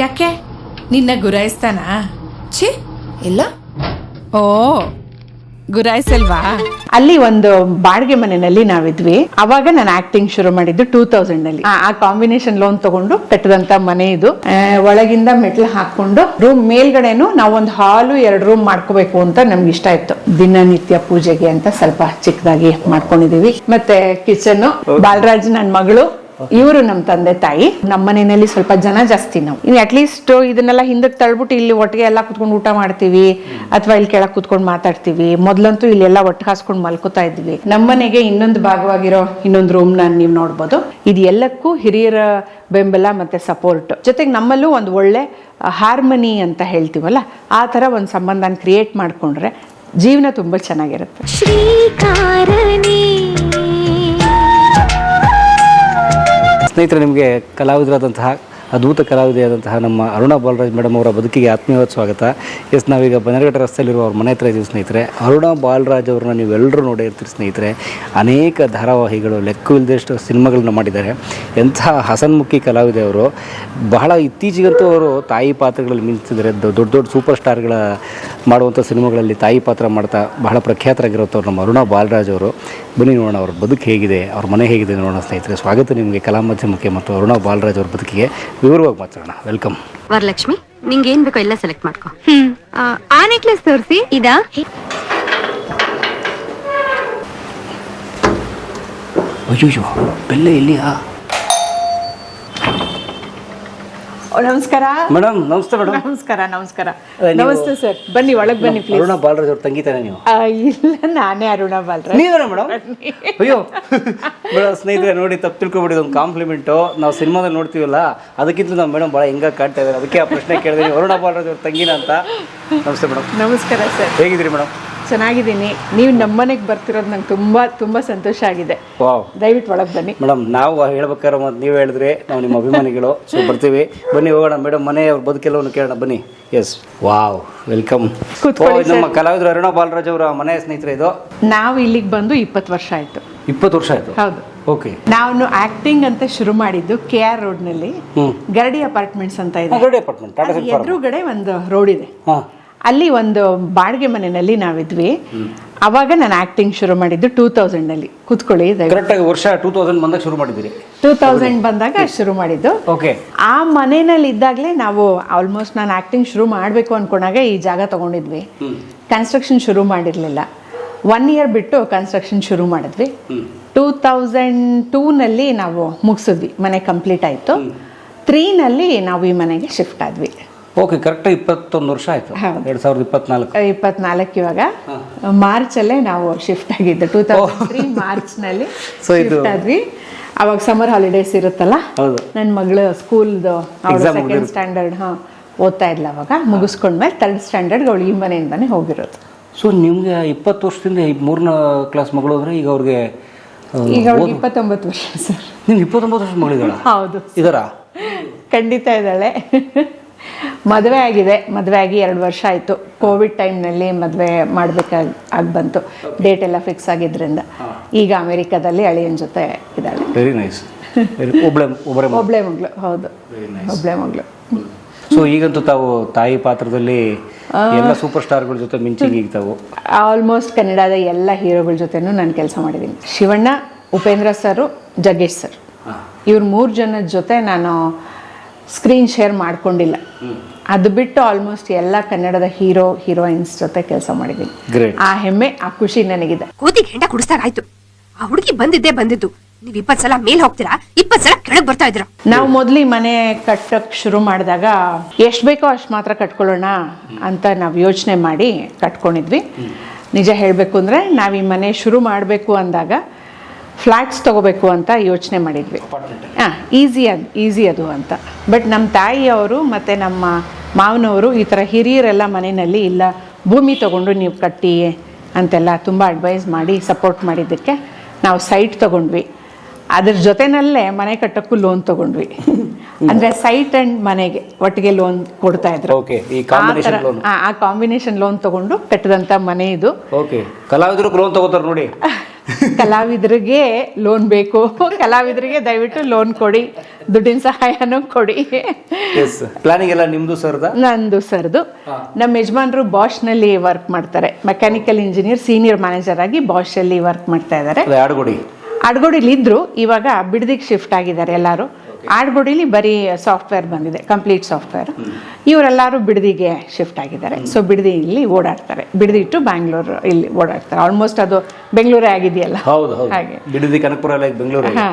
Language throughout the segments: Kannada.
ಯಾಕೆ? ನಿನ್ನ ಗುರಾಯಿಸ್ತಾನಾ? ಛೀ ಇಲ್ಲ. ಓ ಗುರಾಯಿಸಲ್ವಾ? ಅಲ್ಲಿ ಒಂದು ಬಾಡಿಗೆ ಮನೆಯಲ್ಲಿ ನಾವಿದ್ವಿ. ಅವಾಗ ನಾನು ಆಕ್ಟಿಂಗ್ ಶುರು ಮಾಡಿದ್ದು ಟೂ ತೌಸಂಡ್ ಅಲ್ಲಿ. ಆ- ಆ ಕಾಂಬಿನೇಷನ್ ಲೋನ್ ತಗೊಂಡು ಕಟ್ಟದಂತ ಮನೆ ಇದು. ಆ, ಒಳಗಿಂದ ಮೆಟ್ಲು ಹಾಕೊಂಡು ರೂಮ್ ಮೇಲ್ಗಡೆನು ನಾವೊಂದು ಹಾಲು ಎರಡು ರೂಮ್ ಮಾಡ್ಕೋಬೇಕು ಅಂತ ನಮ್ಗೆ ಇಷ್ಟ ಇತ್ತು. ದಿನನಿತ್ಯ ಪೂಜೆಗೆ ಅಂತ ಸ್ವಲ್ಪ ಚಿಕ್ಕದಾಗಿ ಮಾಡ್ಕೊಂಡಿದೀವಿ ಮತ್ತೆ ಕಿಚನ್ ಬಾಲರಾಜ್ ನನ್ನ ಮಗಳು. ಇವರು ನಮ್ಮ ತಂದೆ ತಾಯಿ. ನಮ್ಮ ಮನೆಯಲ್ಲಿ ಸ್ವಲ್ಪ ಜನ ಜಾಸ್ತಿ ನಾವು. ಇನ್ನು ಅಟ್ಲೀಸ್ಟ್ ಇದನ್ನೆಲ್ಲ ಹಿಂದಕ್ಕೆ ತಳ್ಬಿಟ್ಟು ಇಲ್ಲಿ ಒಟ್ಟಿಗೆ ಎಲ್ಲ ಕುತ್ಕೊಂಡು ಊಟ ಮಾಡ್ತೀವಿ. ಅಥವಾ ಇಲ್ಲಿ ಕೆಳಗೆ ಕುತ್ಕೊಂಡು ಮಾತಾಡ್ತೀವಿ. ಮೊದ್ಲಂತೂ ಇಲ್ಲೆಲ್ಲ ಒಟ್ಟು ಹಾಸ್ಕೊಂಡು ಮಲ್ಕೋತಾ ಇದ್ವಿ. ನಮ್ಮನೆಗೆ ಇನ್ನೊಂದು ಭಾಗವಾಗಿರೋ ಇನ್ನೊಂದು ರೂಮ್ ನಾನು ನೀವು ನೋಡ್ಬೋದು. ಇದು ಎಲ್ಲಕ್ಕೂ ಹಿರಿಯರ ಬೆಂಬಲ ಮತ್ತೆ ಸಪೋರ್ಟ್ ಜೊತೆಗೆ ನಮ್ಮಲ್ಲೂ ಒಂದು ಒಳ್ಳೆ ಹಾರ್ಮನಿ ಅಂತ ಹೇಳ್ತೀವಲ್ಲ, ಆ ಥರ ಒಂದು ಸಂಬಂಧನ ಕ್ರಿಯೇಟ್ ಮಾಡ್ಕೊಂಡ್ರೆ ಜೀವನ ತುಂಬ ಚೆನ್ನಾಗಿರುತ್ತೆ. ಸ್ನೇಹಿತರೆ ನಿಮಗೆ ಕಲಾವಿದರಾದಂತಹ ಅದ್ಭುತ ಕಲಾವಿದೆಯಾದಂತಹ ನಮ್ಮ ಅರುಣಾ ಬಾಲರಾಜ್ ಮೇಡಮ್ ಅವರ ಬದುಕಿಗೆ ಆತ್ಮೀಯವಾದ ಸ್ವಾಗತ. ಎಸ್, ನಾವೀಗ ಬನರಘಟ್ಟ ರಸ್ತೆಯಲ್ಲಿರುವ ಅವ್ರ ಮನೆ ಹತ್ರ ಇದ್ದೀವಿ ಸ್ನೇಹಿತರೆ. ಅರುಣಾ ಬಾಲರಾಜ್ ಅವ್ರನ್ನ ನೀವೆಲ್ಲರೂ ನೋಡಿರ್ತೀರಿ ಸ್ನೇಹಿತರೆ. ಅನೇಕ ಧಾರಾವಾಹಿಗಳು ಲೆಕ್ಕವಿಲ್ಲದಷ್ಟು ಸಿನಿಮಾಗಳನ್ನ ಮಾಡಿದ್ದಾರೆ. ಎಂಥ ಹಸನ್ಮುಖಿ ಕಲಾವಿದೆ ಅವರು. ಬಹಳ ಇತ್ತೀಚೆಗಂತೂ ಅವರು ತಾಯಿ ಪಾತ್ರಗಳಲ್ಲಿ ಮಿಂಚಿದ್ದಾರೆ ದೊಡ್ಡ ದೊಡ್ಡ ಸೂಪರ್ ಸ್ಟಾರ್ಗಳ ಮಾಡುವಂಥ ಸಿನಿಮಾಗಳಲ್ಲಿ ತಾಯಿ ಪಾತ್ರ ಮಾಡ್ತಾ ಬಹಳ ಪ್ರಖ್ಯಾತರಾಗಿರುತ್ತವ್ರು ನಮ್ಮ ಅರುಣಾ ಬಾಲರಾಜ್ ಅವರು. ಬನ್ನಿ ನೋಡೋಣ ಅವ್ರ ಬದುಕು ಹೇಗಿದೆ, ಅವ್ರ ಮನೆ ಹೇಗಿದೆ ನೋಡೋಣ ಸ್ನೇಹಿತರೆ. ಸ್ವಾಗತ ನಿಮಗೆ. ಕಲಾ ಮಾಧ್ಯಮಕ್ಕೆ ಮತ್ತು ಅರುಣಾ ಬಾಲರಾಜ್ ಅವ್ರ ಬದುಕಿಗೆ. ವಿವರವಾಗಿ ಮಾತಾಡೋಣ ವೆಲ್ಕಮ್ ವರಲಕ್ಷ್ಮಿ ನಿಂಗೆ ಏನ್ ಬೇಕೋ ಎಲ್ಲ ಸೆಲೆಕ್ಟ್ ಮಾಡ್ಕೊ ಹ್ಮ್ ಆ, ಆ ನೆಕ್ಲೆಸ್ ತೋರಿಸಿ ಇದಾ ಅಯ್ಯೋ ಬೆಲ್ಲ ಎಲ್ಲಿಯಾ ನಮಸ್ಕಾರ. ಮೇಡಮ್ ನಮಸ್ತೆ ಮೇಡಮ್ ನಮಸ್ಕಾರ ನಮಸ್ಕಾರ. ನೀವು- ನಮಸ್ತೆ ಸರ್ ಬನ್ನಿ ಒಳಗೆ ಬನ್ನಿ ಪ್ಲೀಸ್ ಅರುಣಾ ಬಾಲರಾಜ್ ಅವ್ರ ತಂಗಿತಾನೆ ನೀವು? ಇಲ್ಲ ನಾನೇ ಅರುಣ ಬಾಲ್ರ ನೀವೇನ ಮೇಡಮ್ ಅಯ್ಯೋ. ಮೇಡಮ್ ಸ್ನೇಹಿತರೆ ನೋಡಿ ತಪ್ಪು ತಿಳ್ಕೊಬಿಡಿ ಒಂದು ಕಾಂಪ್ಲಿಮೆಂಟು ನಾವು ಸಿನಿಮಾದಲ್ಲಿ ನೋಡ್ತೀವಲ್ಲ ಅದಕ್ಕಿಂತ ನಾವು ಮೇಡಮ್ ಭಾಳ ಹೆಂಗ ಕಾಣ್ತಾ ಇದ್ದಾರೆ ಅದಕ್ಕೆ ಆ ಪ್ರಶ್ನೆ ಕೇಳಿದೆ ಅರುಣಾ ಬಾಲರಾಜ್ ಅವ್ರ ತಂಗಿನ ಅಂತ. ನಮಸ್ತೆ ಮೇಡಮ್ ನಮಸ್ಕಾರ ಸರ್ ಹೇಗಿದ್ದೀರಿ ಮೇಡಮ್ ಚೆನ್ನಾಗಿದ್ದೀನಿ. ನೀವು ನಮ್ಮನೆಗೆ ಬರ್ತಿರೋದು ನಂಗೆ ತುಂಬಾ ತುಂಬಾ ಸಂತೋಷ ಆಗಿದೆ. ವಾವ್. ದಯವಿಟ್ಟು ಒಳಗೆ ಬನ್ನಿ. ಮೇಡಮ್ ನಾವು ಹೇಳ್ಬೇಕಾದ್ರೆ ಮತ್ತು ನೀವು ಹೇಳಿದ್ರೆ ನಾವು ನಿಮ್ಮ ಅಭಿಮಾನಿಗಳು. ಸೊ ಬರ್ತೀವಿ. ಬನ್ನಿ ಹೋಗೋಣ. ಮೇಡಮ್ ಮನೆ ಅವ್ರ ಬದುಕೆಲ್ಲವನ್ನು ಕೇಳೋಣ. ಬನ್ನಿ. S wow. ವೆಲ್ಕಮ್ ಕೂತ್ಕೊಳ್ಳಿ ನಮ್ಮ ಕಲಾವಿದರು ಅರುಣ ಬಾಲರಾಜ್ ಅವರ ಮನೆಯ ಸ್ನೇಹಿತರೆ ಇದು? ನಾವು ಇಲ್ಲಿಗೆ ಬಂದು ಇಪ್ಪತ್ತು ವರ್ಷ ಆಯ್ತು. ಇಪ್ಪತ್ತು ವರ್ಷ ಆಯ್ತು? ಹೌದು. ಓಕೆ ನಾನು ಆಕ್ಟಿಂಗ್ ಅಂತ ಶುರು ಮಾಡಿದ್ದು ಕೆ ಆರ್ ರೋಡ್ನಲ್ಲಿ ಗರಡಿ ಅಪಾರ್ಟ್ಮೆಂಟ್ಸ್ ಅಂತ ಇದೆ. ಗರಡಿ ಅಪಾರ್ಟ್ಮೆಂಟ್. ಟಾಟಾ ಅದ್ರ ಸಿಲ್ಕ್ ಎದುರುಗಡೆ ಒಂದು ರೋಡ್ ಇದೆ. ಹಾಂ. ಅಲ್ಲಿ ಒಂದು ಬಾಡಿಗೆ ಮನೆಯಲ್ಲಿ ನಾವಿದ್ವಿ. ಅವಾಗ ನಾನು ಆಕ್ಟಿಂಗ್ ಶುರು ಮಾಡಿದ್ದು ಟೂ ತೌಸಂಡ್ ಅಲ್ಲಿ. ಕೂತ್ಕೊಳ್ಳಿ ಕರೆಕ್ಟಾಗಿ ವರ್ಷ ಟೂ ತೌಸಂಡ್ ಬಂದಾಗ ಶುರು ಮಾಡಿದ್ದೀರಿ. ಟೂ ತೌಸಂಡ್ ಬಂದಾಗ ಶುರು ಮಾಡಿದ್ದು. ಓಕೆ ಆ ಮನೆಯಲ್ಲಿ ಇದ್ದಾಗಲೇ ನಾವು ಆಲ್ಮೋಸ್ಟ್ ನಾನು ಆಕ್ಟಿಂಗ್ ಶುರು ಮಾಡಬೇಕು ಅನ್ಕೊಂಡಾಗ ಈ ಜಾಗ ತಗೊಂಡಿದ್ವಿ. ಕನ್ಸ್ಟ್ರಕ್ಷನ್ ಶುರು ಮಾಡಿರಲಿಲ್ಲ. ಒನ್ ಇಯರ್ ಬಿಟ್ಟು ಕನ್ಸ್ಟ್ರಕ್ಷನ್ ಶುರು ಮಾಡಿದ್ವಿ. ಟೂ ತೌಸಂಡ್ ಟೂನಲ್ಲಿ ನಾವು ಮುಗಿಸಿದ್ವಿ. ಮನೆ ಕಂಪ್ಲೀಟ್ ಆಯಿತು. ತ್ರೀನಲ್ಲಿ ನಾವು ಈ ಮನೆಗೆ ಶಿಫ್ಟ್ ಆದ್ವಿ. ಓಕೆ ಕರೆಕ್ಟ್ ಇಪ್ಪತ್ತೊಂದು ವರ್ಷ ಆಯ್ತು. ಎರಡ್ ಸಾವಿರದ ಇಪ್ಪತ್ನಾಲ್ಕು. ಇಪ್ಪತ್ನಾಲ್ಕು ಇವಾಗ. ಮಾರ್ಚಲ್ಲೇ ನಾವು ಶಿಫ್ಟ್ ಆಗಿದ್ದು ಟೂ ತೌಸಂಡ್ ತ್ರೀ ಮಾರ್ಚ್ನಲ್ಲಿ ನಲ್ಲಿ ಶಿಫ್ಟ್ ಆದ್ವಿ. ಅವಾಗ ಸಮ್ಮರ್ ಹಾಲಿಡೇಸ್ ಇರುತ್ತಲ್ಲ. ನನ್ನ ಮಗಳು ಸ್ಕೂಲ್ದು ಸೆಕೆಂಡ್ ಸ್ಟ್ಯಾಂಡರ್ಡ್ ಹಾ ಓದ್ತಾ ಇದ್ಲ ಅವಾಗ. ಮುಗಿಸ್ಕೊಂಡ್ಮೇಲೆ ತರ್ಡ್ ಸ್ಟ್ಯಾಂಡರ್ಡ್ ಅವಳು ಈ ಮನೆಯಿಂದಾನೇ ಹೋಗಿರೋದು. ಸೊ ನಿಮ್ಗೆ ಇಪ್ಪತ್ತು ವರ್ಷದಿಂದ ಮೂರನೇ ಕ್ಲಾಸ್ ಮಗಳು ಅಂದ್ರೆ ಈಗ ಅವ್ರಿಗೆ ಈಗ ಅವಳಿಗೆ ಓದು- ಇಪ್ಪತ್ತೊಂಬತ್ತು ವರ್ಷ ಸರ್. ನಿಮ್ಗೆ ಇಪ್ಪತ್ತೊಂಬತ್ತು ವರ್ಷ ಮಗಳಿದ್ದಾಳ? ಹೌದು. ಇದರ? ಖಂಡಿತ ಇದ್ದಾಳೆ. ಮದುವೆ ಆಗಿದೆ. ಮದುವೆ ಆಗಿ ಎರಡು ವರ್ಷ ಆಯಿತು. ಕೋವಿಡ್ ಟೈಮ್ನಲ್ಲಿ ಮದುವೆ ಮಾಡಬೇಕಾಗಿ ಆಗಿ ಬಂತು ಡೇಟ್ ಎಲ್ಲ ಫಿಕ್ಸ್ ಆಗಿದ್ರಿಂದ. ಈಗ ಅಮೆರಿಕಾದಲ್ಲಿ ಅಳಿಯನ ಜೊತೆ ಇದ್ದಾಳೆ. ವೆರಿ ನೈಸ್ ಒಬ್ಳೆ ಮಗಳು ಹೌದು. ಒಬ್ಳೆ ಮಗಳು. ಸೊ ಈಗಂತೂ ತಾವು ತಾಯಿ ಪಾತ್ರದಲ್ಲಿ ಎಲ್ಲ ಸೂಪರ್ ಸ್ಟಾರ್ಗಳ ಜೊತೆ ಮಿಂಚಿಂಗ್ ಈಗ ತಾವು. ಆಲ್ಮೋಸ್ಟ್ ಕನ್ನಡದ ಎಲ್ಲ ಹೀರೋಗಳ ಜೊತೆನೂ ನಾನು ಕೆಲಸ ಮಾಡಿದ್ದೀನಿ ಶಿವಣ್ಣ ಉಪೇಂದ್ರ ಸರು ಜಗ್ಗೇಶ್ ಸರ್. ಇವ್ರ ಮೂರು ಜನದ ಜೊತೆ ನಾನು ಸ್ಕ್ರೀನ್ ಶೇರ್ ಮಾಡ್ಕೊಂಡಿಲ್ಲ. ಅದು ಬಿಟ್ಟು ಆಲ್ಮೋಸ್ಟ್ ಎಲ್ಲ ಕನ್ನಡದ ಹೀರೋ ಹೀರೋಯಿನ್ಸ್ ಜೊತೆ ಕೆಲಸ ಮಾಡಿದ್ದೀನಿ ಗ್ರೇಟ್ ಆ ಹೆಮ್ಮೆ ಆ ಖುಷಿ ನನಗಿದೆ. ಕೂತಿ ಹೆಂಡ ಕುಡಿಸ್ದಾಗ ಆಯ್ತು. ಆ ಹುಡುಗಿ ಬಂದಿದ್ದೇ ಬಂದಿದ್ದು. ನೀವು ಇಪ್ಪತ್ತು ಸಲ ಮೇಲ್ ಹೋಗ್ತೀರಾ? ಇಪ್ಪತ್ ಸಲ ಕೆಳಗೆ ಬರ್ತಾ ಇದ್ರು ನಾವು ಮೊದಲು ಮನೆ ಕಟ್ಟಕ್ಕೆ ಶುರು ಮಾಡಿದಾಗ ಎಷ್ಟು ಬೇಕೋ ಅಷ್ಟು ಮಾತ್ರ ಕಟ್ಕೊಳ್ಳೋಣ ಅಂತ ನಾವು ಯೋಚನೆ ಮಾಡಿ ಕಟ್ಕೊಂಡಿದ್ವಿ. ನಿಜ ಹೇಳಬೇಕು ಅಂದರೆ ನಾವು ಈ ಮನೆ ಶುರು ಮಾಡಬೇಕು ಅಂದಾಗ ಫ್ಲ್ಯಾಟ್ಸ್ ತಗೋಬೇಕು ಅಂತ ಯೋಚನೆ ಮಾಡಿದ್ವಿ. ಹಾಂ ಈಸಿ ಅದು ಈಸಿ ಅದು ಅಂತ. ಬಟ್ ನಮ್ಮ ತಾಯಿಯವರು ಮತ್ತು ನಮ್ಮ ಮಾವನವರು ಈ ಥರ ಹಿರಿಯರೆಲ್ಲ ಮನೆಯಲ್ಲಿ ಇಲ್ಲ ಭೂಮಿ ತಗೊಂಡು ನೀವು ಕಟ್ಟಿ ಅಂತೆಲ್ಲ ತುಂಬ ಅಡ್ವೈಸ್ ಮಾಡಿ ಸಪೋರ್ಟ್ ಮಾಡಿದ್ದಕ್ಕೆ ನಾವು ಸೈಟ್ ತಗೊಂಡ್ವಿ. ಅದ್ರ ಜೊತೆನಲ್ಲೇ ಮನೆ ಕಟ್ಟಕ್ಕೂ ಲೋನ್ ತಗೊಂಡ್ವಿ. ಅಂದ್ರೆ ಸೈಟ್ ಅಂಡ್ ಮನೆಗೆ ಒಟ್ಟಿಗೆ ಲೋನ್ ಕೊಡ್ತಾ ಇದ್ರು. ಆ ಕಾಂಬಿನೇಷನ್ ಲೋನ್ ತಗೊಂಡು ಕಟ್ಟಿದಂತ ಮನೆ ಇದು. ಓಕೆ ಕಲಾವಿದರು ಲೋನ್ ತಗೋತಾರೆ ನೋಡಿ. ಕಲಾವಿದರಿಗೆ ಲೋನ್ ಬೇಕು. ಕಲಾವಿದರಿಗೆ ದಯವಿಟ್ಟು ಲೋನ್ ಕೊಡಿ. ದುಡ್ಡಿನ ಸಹಾಯನೂ ಕೊಡಿ. ಪ್ಲಾನಿಂಗ್ ಎಲ್ಲ ನಿಮ್ದು ಸರ್ದ? ನಂದು ಸರ್ದು. ನಮ್ಮ ಯಜಮಾನರು ಬಾಷ್ನಲ್ಲಿ ವರ್ಕ್ ಮಾಡ್ತಾರೆ. ಮೆಕ್ಯಾನಿಕಲ್ ಇಂಜಿನಿಯರ್ ಸೀನಿಯರ್ ಮ್ಯಾನೇಜರ್ ಆಗಿ ಬಾಷಲ್ಲಿ ವರ್ಕ್ ಮಾಡ್ತಾ ಇದ್ದಾರೆ. ಆಡ್ಗೋಡಿಲಿ ಇದ್ರು ಇವಾಗ ಬಿಡದಿಗೆ ಶಿಫ್ಟ್ ಆಗಿದ್ದಾರೆ ಎಲ್ಲರೂ. ಆಡ್ಗೋಡಿಲಿ ಬರೀ ಸಾಫ್ಟ್ವೇರ್ ಬಂದಿದೆ ಕಂಪ್ಲೀಟ್ ಸಾಫ್ಟ್ವೇರ್. ಇವರೆಲ್ಲರೂ ಬಿಡದಿಗೆ ಶಿಫ್ಟ್ ಆಗಿದ್ದಾರೆ. ಸೊ ಬಿಡದಿ ಇಲ್ಲಿ ಓಡಾಡ್ತಾರೆ. ಬಿಡದಿ ಟು ಬ್ಯಾಂಗ್ಳೂರು ಇಲ್ಲಿ ಓಡಾಡ್ತಾರೆ. ಆಲ್ಮೋಸ್ಟ್ ಅದು ಬೆಂಗಳೂರೇ ಆಗಿದೆಯಲ್ಲ? ಹೌದು ಹೌದು. ಹಾಗೆ. ಬಿಡದಿ ಕನಕಪುರ ಎಲ್ಲ ಬೆಂಗಳೂರು ಹಾ.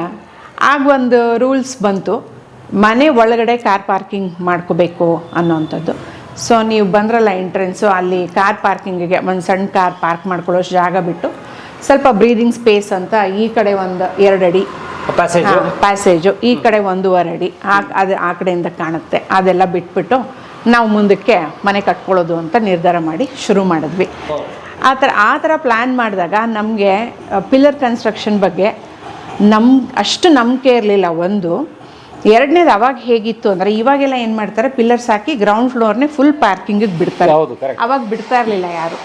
ಆಗ ಒಂದು ರೂಲ್ಸ್ ಬಂತು. ಮನೆ ಒಳಗಡೆ ಕಾರ್ ಪಾರ್ಕಿಂಗ್ ಮಾಡ್ಕೋಬೇಕು ಅನ್ನೋವಂಥದ್ದು ಸೊ ನೀವು ಬಂದ್ರಲ್ಲ ಎಂಟ್ರೆನ್ಸು ಅಲ್ಲಿ ಕಾರ್ ಪಾರ್ಕಿಂಗಿಗೆ ಒಂದು ಸಣ್ಣ ಕಾರ್ ಪಾರ್ಕ್ ಮಾಡ್ಕೊಳ್ಳೋಷ್ಟು ಜಾಗ ಬಿಟ್ಟು ಸ್ವಲ್ಪ ಬ್ರೀದಿಂಗ್ ಸ್ಪೇಸ್ ಅಂತ ಈ ಕಡೆ ಒಂದು ಎರಡು ಅಡಿ ಪ್ಯಾಸೇಜ್ ಈ ಕಡೆ ಒಂದೂವರೆ ಅಡಿ. ಆ ಅದು ಆ ಕಡೆಯಿಂದ ಕಾಣುತ್ತೆ. ಅದೆಲ್ಲ ಬಿಟ್ಬಿಟ್ಟು ನಾವು ಮುಂದಕ್ಕೆ ಮನೆ ಕಟ್ಕೊಳ್ಳೋದು ಅಂತ ನಿರ್ಧಾರ ಮಾಡಿ ಶುರು ಮಾಡಿದ್ವಿ. ಆ ಥರ ಆ ಥರ ಪ್ಲ್ಯಾನ್ ಮಾಡಿದಾಗ ನಮಗೆ ಪಿಲ್ಲರ್ ಕನ್ಸ್ಟ್ರಕ್ಷನ್ ಬಗ್ಗೆ ನಮ್ ಅಷ್ಟು ನಂಬಿಕೆ ಇರಲಿಲ್ಲ. ಒಂದು ಎರಡನೇದು ಅವಾಗ ಹೇಗಿತ್ತು ಅಂದರೆ ಇವಾಗೆಲ್ಲ ಏನು ಮಾಡ್ತಾರೆ? ಪಿಲ್ಲರ್ಸ್ ಹಾಕಿ ಗ್ರೌಂಡ್ ಫ್ಲೋರ್ನೇ ಫುಲ್ ಪಾರ್ಕಿಂಗಿಗೆ ಬಿಡ್ತಾರೆ. ಅವಾಗ ಬಿಡ್ತಾ ಇರಲಿಲ್ಲ ಯಾರು.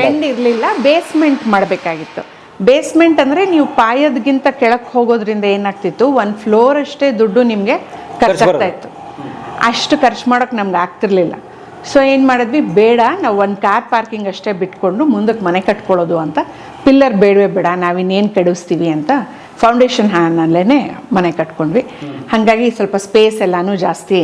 ಟ್ರೆಂಡ್ ಇರಲಿಲ್ಲ. ಬೇಸ್ಮೆಂಟ್ ಮಾಡಬೇಕಾಗಿತ್ತು. ಬೇಸ್ಮೆಂಟ್ ಅಂದರೆ ನೀವು ಪಾಯದ್ಗಿಂತ ಕೆಳಕ್ಕೆ ಹೋಗೋದ್ರಿಂದ ಏನಾಗ್ತಿತ್ತು? ಒಂದು ಫ್ಲೋರ್ ಅಷ್ಟೇ ದುಡ್ಡು ನಿಮಗೆ ಖರ್ಚಾಗ್ತಾ ಇತ್ತು. ಅಷ್ಟು ಖರ್ಚು ಮಾಡೋಕ್ಕೆ ನಮ್ಗೆ ಆಗ್ತಿರ್ಲಿಲ್ಲ. ಸೊ ಏನು ಮಾಡಿದ್ವಿ? ಬೇಡ ನಾವು ಒಂದು ಕಾರ್ ಪಾರ್ಕಿಂಗ್ ಅಷ್ಟೇ ಬಿಟ್ಕೊಂಡು ಮುಂದಕ್ಕೆ ಮನೆ ಕಟ್ಕೊಳ್ಳೋದು ಅಂತ ಪಿಲ್ಲರ್ ಬೇಡವೇ ಬೇಡ ನಾವಿನ್ನೇನು ಕೆಡಿಸ್ತೀವಿ ಅಂತ ಫೌಂಡೇಶನ್ ಹಾನಲ್ಲೇ ಮನೆ ಕಟ್ಕೊಂಡ್ವಿ. ಹಾಗಾಗಿ ಸ್ವಲ್ಪ ಸ್ಪೇಸ್ ಎಲ್ಲಾನು ಜಾಸ್ತಿ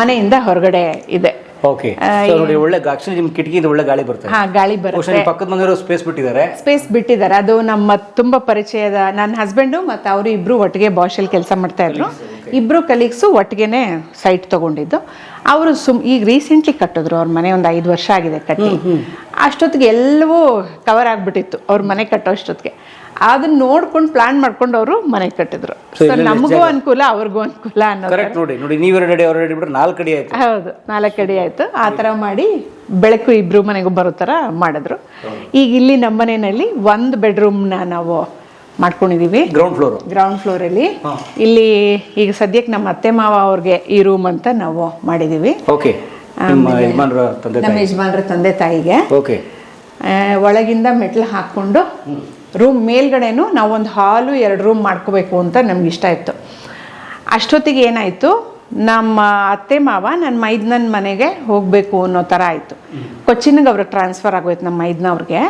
ಮನೆಯಿಂದ ಹೊರಗಡೆ ಇದೆ. ಓಕೆ ನೋಡಿ ಒಳ್ಳೆ ಆಕ್ಚುಲಿ ನಿಮ್ ಕಿಟಕಿಯಿಂದ ಒಳ್ಳೆ ಗಾಳಿ ಬರ್ತದೆ ಹಾ ಗಾಳಿ ಬಹುಶಃ ಬರುತ್ತೆ ಪಕ್ಕದ ಮನೆಯವರು ಸ್ಪೇಸ್ ಬಿಟ್ಟಿದ್ದಾರೆ. ಸ್ಪೇಸ್ ಬಿಟ್ಟಿದ್ದಾರೆ. ಅದು ನಮ್ಮ ತುಂಬಾ ಪರಿಚಯದ ನನ್ನ ಹಸ್ಬೆಂಡು ಮತ್ತು ಅವರು ಇಬ್ರು ಒಟ್ಟಿಗೆ ಬಾಷಲ್ಲಿ ಕೆಲಸ ಮಾಡ್ತಾ ಇದ್ರು. ಇಬ್ರು ಕಲೀಗ್ಸು ಒಟ್ಟಿಗೆನೆ ಸೈಟ್ ತಗೊಂಡಿದ್ದು. ಅವರು ಸುಮ್ ಈಗ ರೀಸೆಂಟ್ಲಿ ಕಟ್ಟಿದ್ರು. ಅವ್ರ ಮನೆ ಒಂದು ಐದು ವರ್ಷ ಆಗಿದೆ ಕಟ್ಟಿ. ಅಷ್ಟೊತ್ತಿಗೆ ಎಲ್ಲವೂ ಕವರ್ ಆಗ್ಬಿಟ್ಟಿತ್ತು. ಅವ್ರ ಮನೆ ಕಟ್ಟೋ ಅಷ್ಟೊತ್ತಿಗೆ. ಅದನ್ನ ನೋಡ್ಕೊಂಡು ಪ್ಲಾನ್ ಮಾಡ್ಕೊಂಡು ಅವರು ಮನೆ ಕಟ್ಟಿದ್ರು. ಸೊ ನಮಗೂ ಅನುಕೂಲ ಅವ್ರಿಗೂ ಅನುಕೂಲ ಅನ್ನೋದು ನೋಡಿ ನೋಡಿ ನೀವು ಅಡಿ ಅವ್ರ ಅಡಿ ಬಿಟ್ರೆ ನಾಲ್ಕು ಅಡಿ ಆಯ್ತು. ಹೌದು ನಾಲ್ಕು ಅಡಿ ಆಯ್ತು. ಆ ತರ ಮಾಡಿ ಬೆಳಕು ಇಬ್ರು ಮನೆಗೂ ಬರೋ ತರ ಮಾಡಿದ್ರು. ಈಗ ಇಲ್ಲಿ ನಮ್ಮ ಮನೆಯಲ್ಲಿ ಒಂದು ಬೆಡ್ರೂಮ್ನ ನಾವು ಮಾಡ್ಕೊಂಡಿದೀವಿ. ಗ್ರೌಂಡ್ ಫ್ಲೋರ್ ಗ್ರೌಂಡ್ ಫ್ಲೋರ್ ಅಲ್ಲಿ. ಇಲ್ಲಿ ಈಗ ಸದ್ಯಕ್ಕೆ ನಮ್ಮ ಅತ್ತೆ ಮಾವ ಅವ್ರಿಗೆ ಈ ರೂಮ್ ಅಂತ ನಾವು ಮಾಡಿದೀವಿ. ಓಕೆ ನಿಮ್ಮ ಯಜಮಾನ್ರ ತಂದೆ ತಾಯಿಗೆ. ಓಕೆ ಒಳಗಿಂದ ಮೆಟ್ಲು ಹಾಕ್ಕೊಂಡು ರೂಮ್ ಮೇಲ್ಗಡೆನೂ ನಾವು ಒಂದು ಹಾಲು ಎರಡು ರೂಮ್ ಮಾಡ್ಕೋಬೇಕು ಅಂತ ನಮ್ಗೆ ಇಷ್ಟ ಇತ್ತು. ಅಷ್ಟೊತ್ತಿಗೆ ಏನಾಯಿತು? ನಮ್ಮ ಅತ್ತೆ ಮಾವ ನನ್ನ ಮೈದ್ನನ್ ಮನೆಗೆ ಹೋಗಬೇಕು ಅನ್ನೋ ಥರ ಆಯಿತು. ಕೊಚ್ಚಿನಗೆ ಅವ್ರಿಗೆ ಟ್ರಾನ್ಸ್ಫರ್ ಆಗೋಯ್ತು ನಮ್ಮ ಮೈದ್ನವ್ರಿಗೆ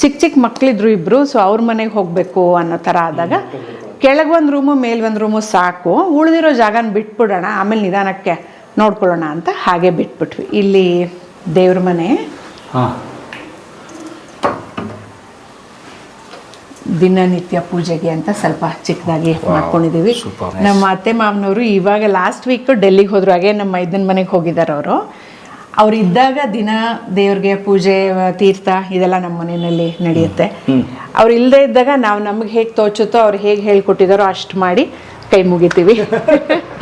ಚಿಕ್ಕ ಚಿಕ್ಕ ಮಕ್ಕಳಿದ್ರು ಇಬ್ಬರು ಸೊ ಅವ್ರ ಮನೆಗೆ ಹೋಗಬೇಕು ಅನ್ನೋ ಥರ ಆದಾಗ ಕೆಳಗೆ ಒಂದು ರೂಮು ಮೇಲೆ ಒಂದು ರೂಮು ಸಾಕು. ಉಳಿದಿರೋ ಜಾಗನ ಬಿಟ್ಬಿಡೋಣ, ಆಮೇಲೆ ನಿಧಾನಕ್ಕೆ ನೋಡ್ಕೊಳ್ಳೋಣ ಅಂತ ಹಾಗೆ ಬಿಟ್ಬಿಟ್ವಿ. ಇಲ್ಲಿ ದೇವ್ರ ಮನೆ. ದಿನನಿತ್ಯ ಪೂಜೆಗೆ ಅಂತ ಸ್ವಲ್ಪ ಚಿಕ್ಕದಾಗಿ ಮಾಡ್ಕೊಂಡಿದ್ದೀವಿ. ನಮ್ಮ ಅತ್ತೆ ಮಾವನವರು ಇವಾಗ ಲಾಸ್ಟ್ ವೀಕ್ ಡೆಲ್ಲಿಗೆ ಹೋದ್ರು. ಹಾಗೆ ನಮ್ಮ ಮೈದನ ಮನೆಗೆ ಹೋಗಿದ್ದಾರೆ ಅವರು. ಅವ್ರು ಇದ್ದಾಗ ದಿನ ದೇವ್ರಿಗೆ ಪೂಜೆ ತೀರ್ಥ ಇದೆಲ್ಲ ನಮ್ಮ ಮನೆಯಲ್ಲಿ ನಡೆಯುತ್ತೆ. ಅವ್ರು ಇಲ್ಲದೆ ಇದ್ದಾಗ ನಾವು ನಮ್ಗೆ ಹೇಗೆ ತೋಚುತ್ತೋ ಅವ್ರು ಹೇಗೆ ಹೇಳ್ಕೊಟ್ಟಿದಾರೋ ಅಷ್ಟು ಮಾಡಿ ಕೈ ಮುಗಿತೀವಿ.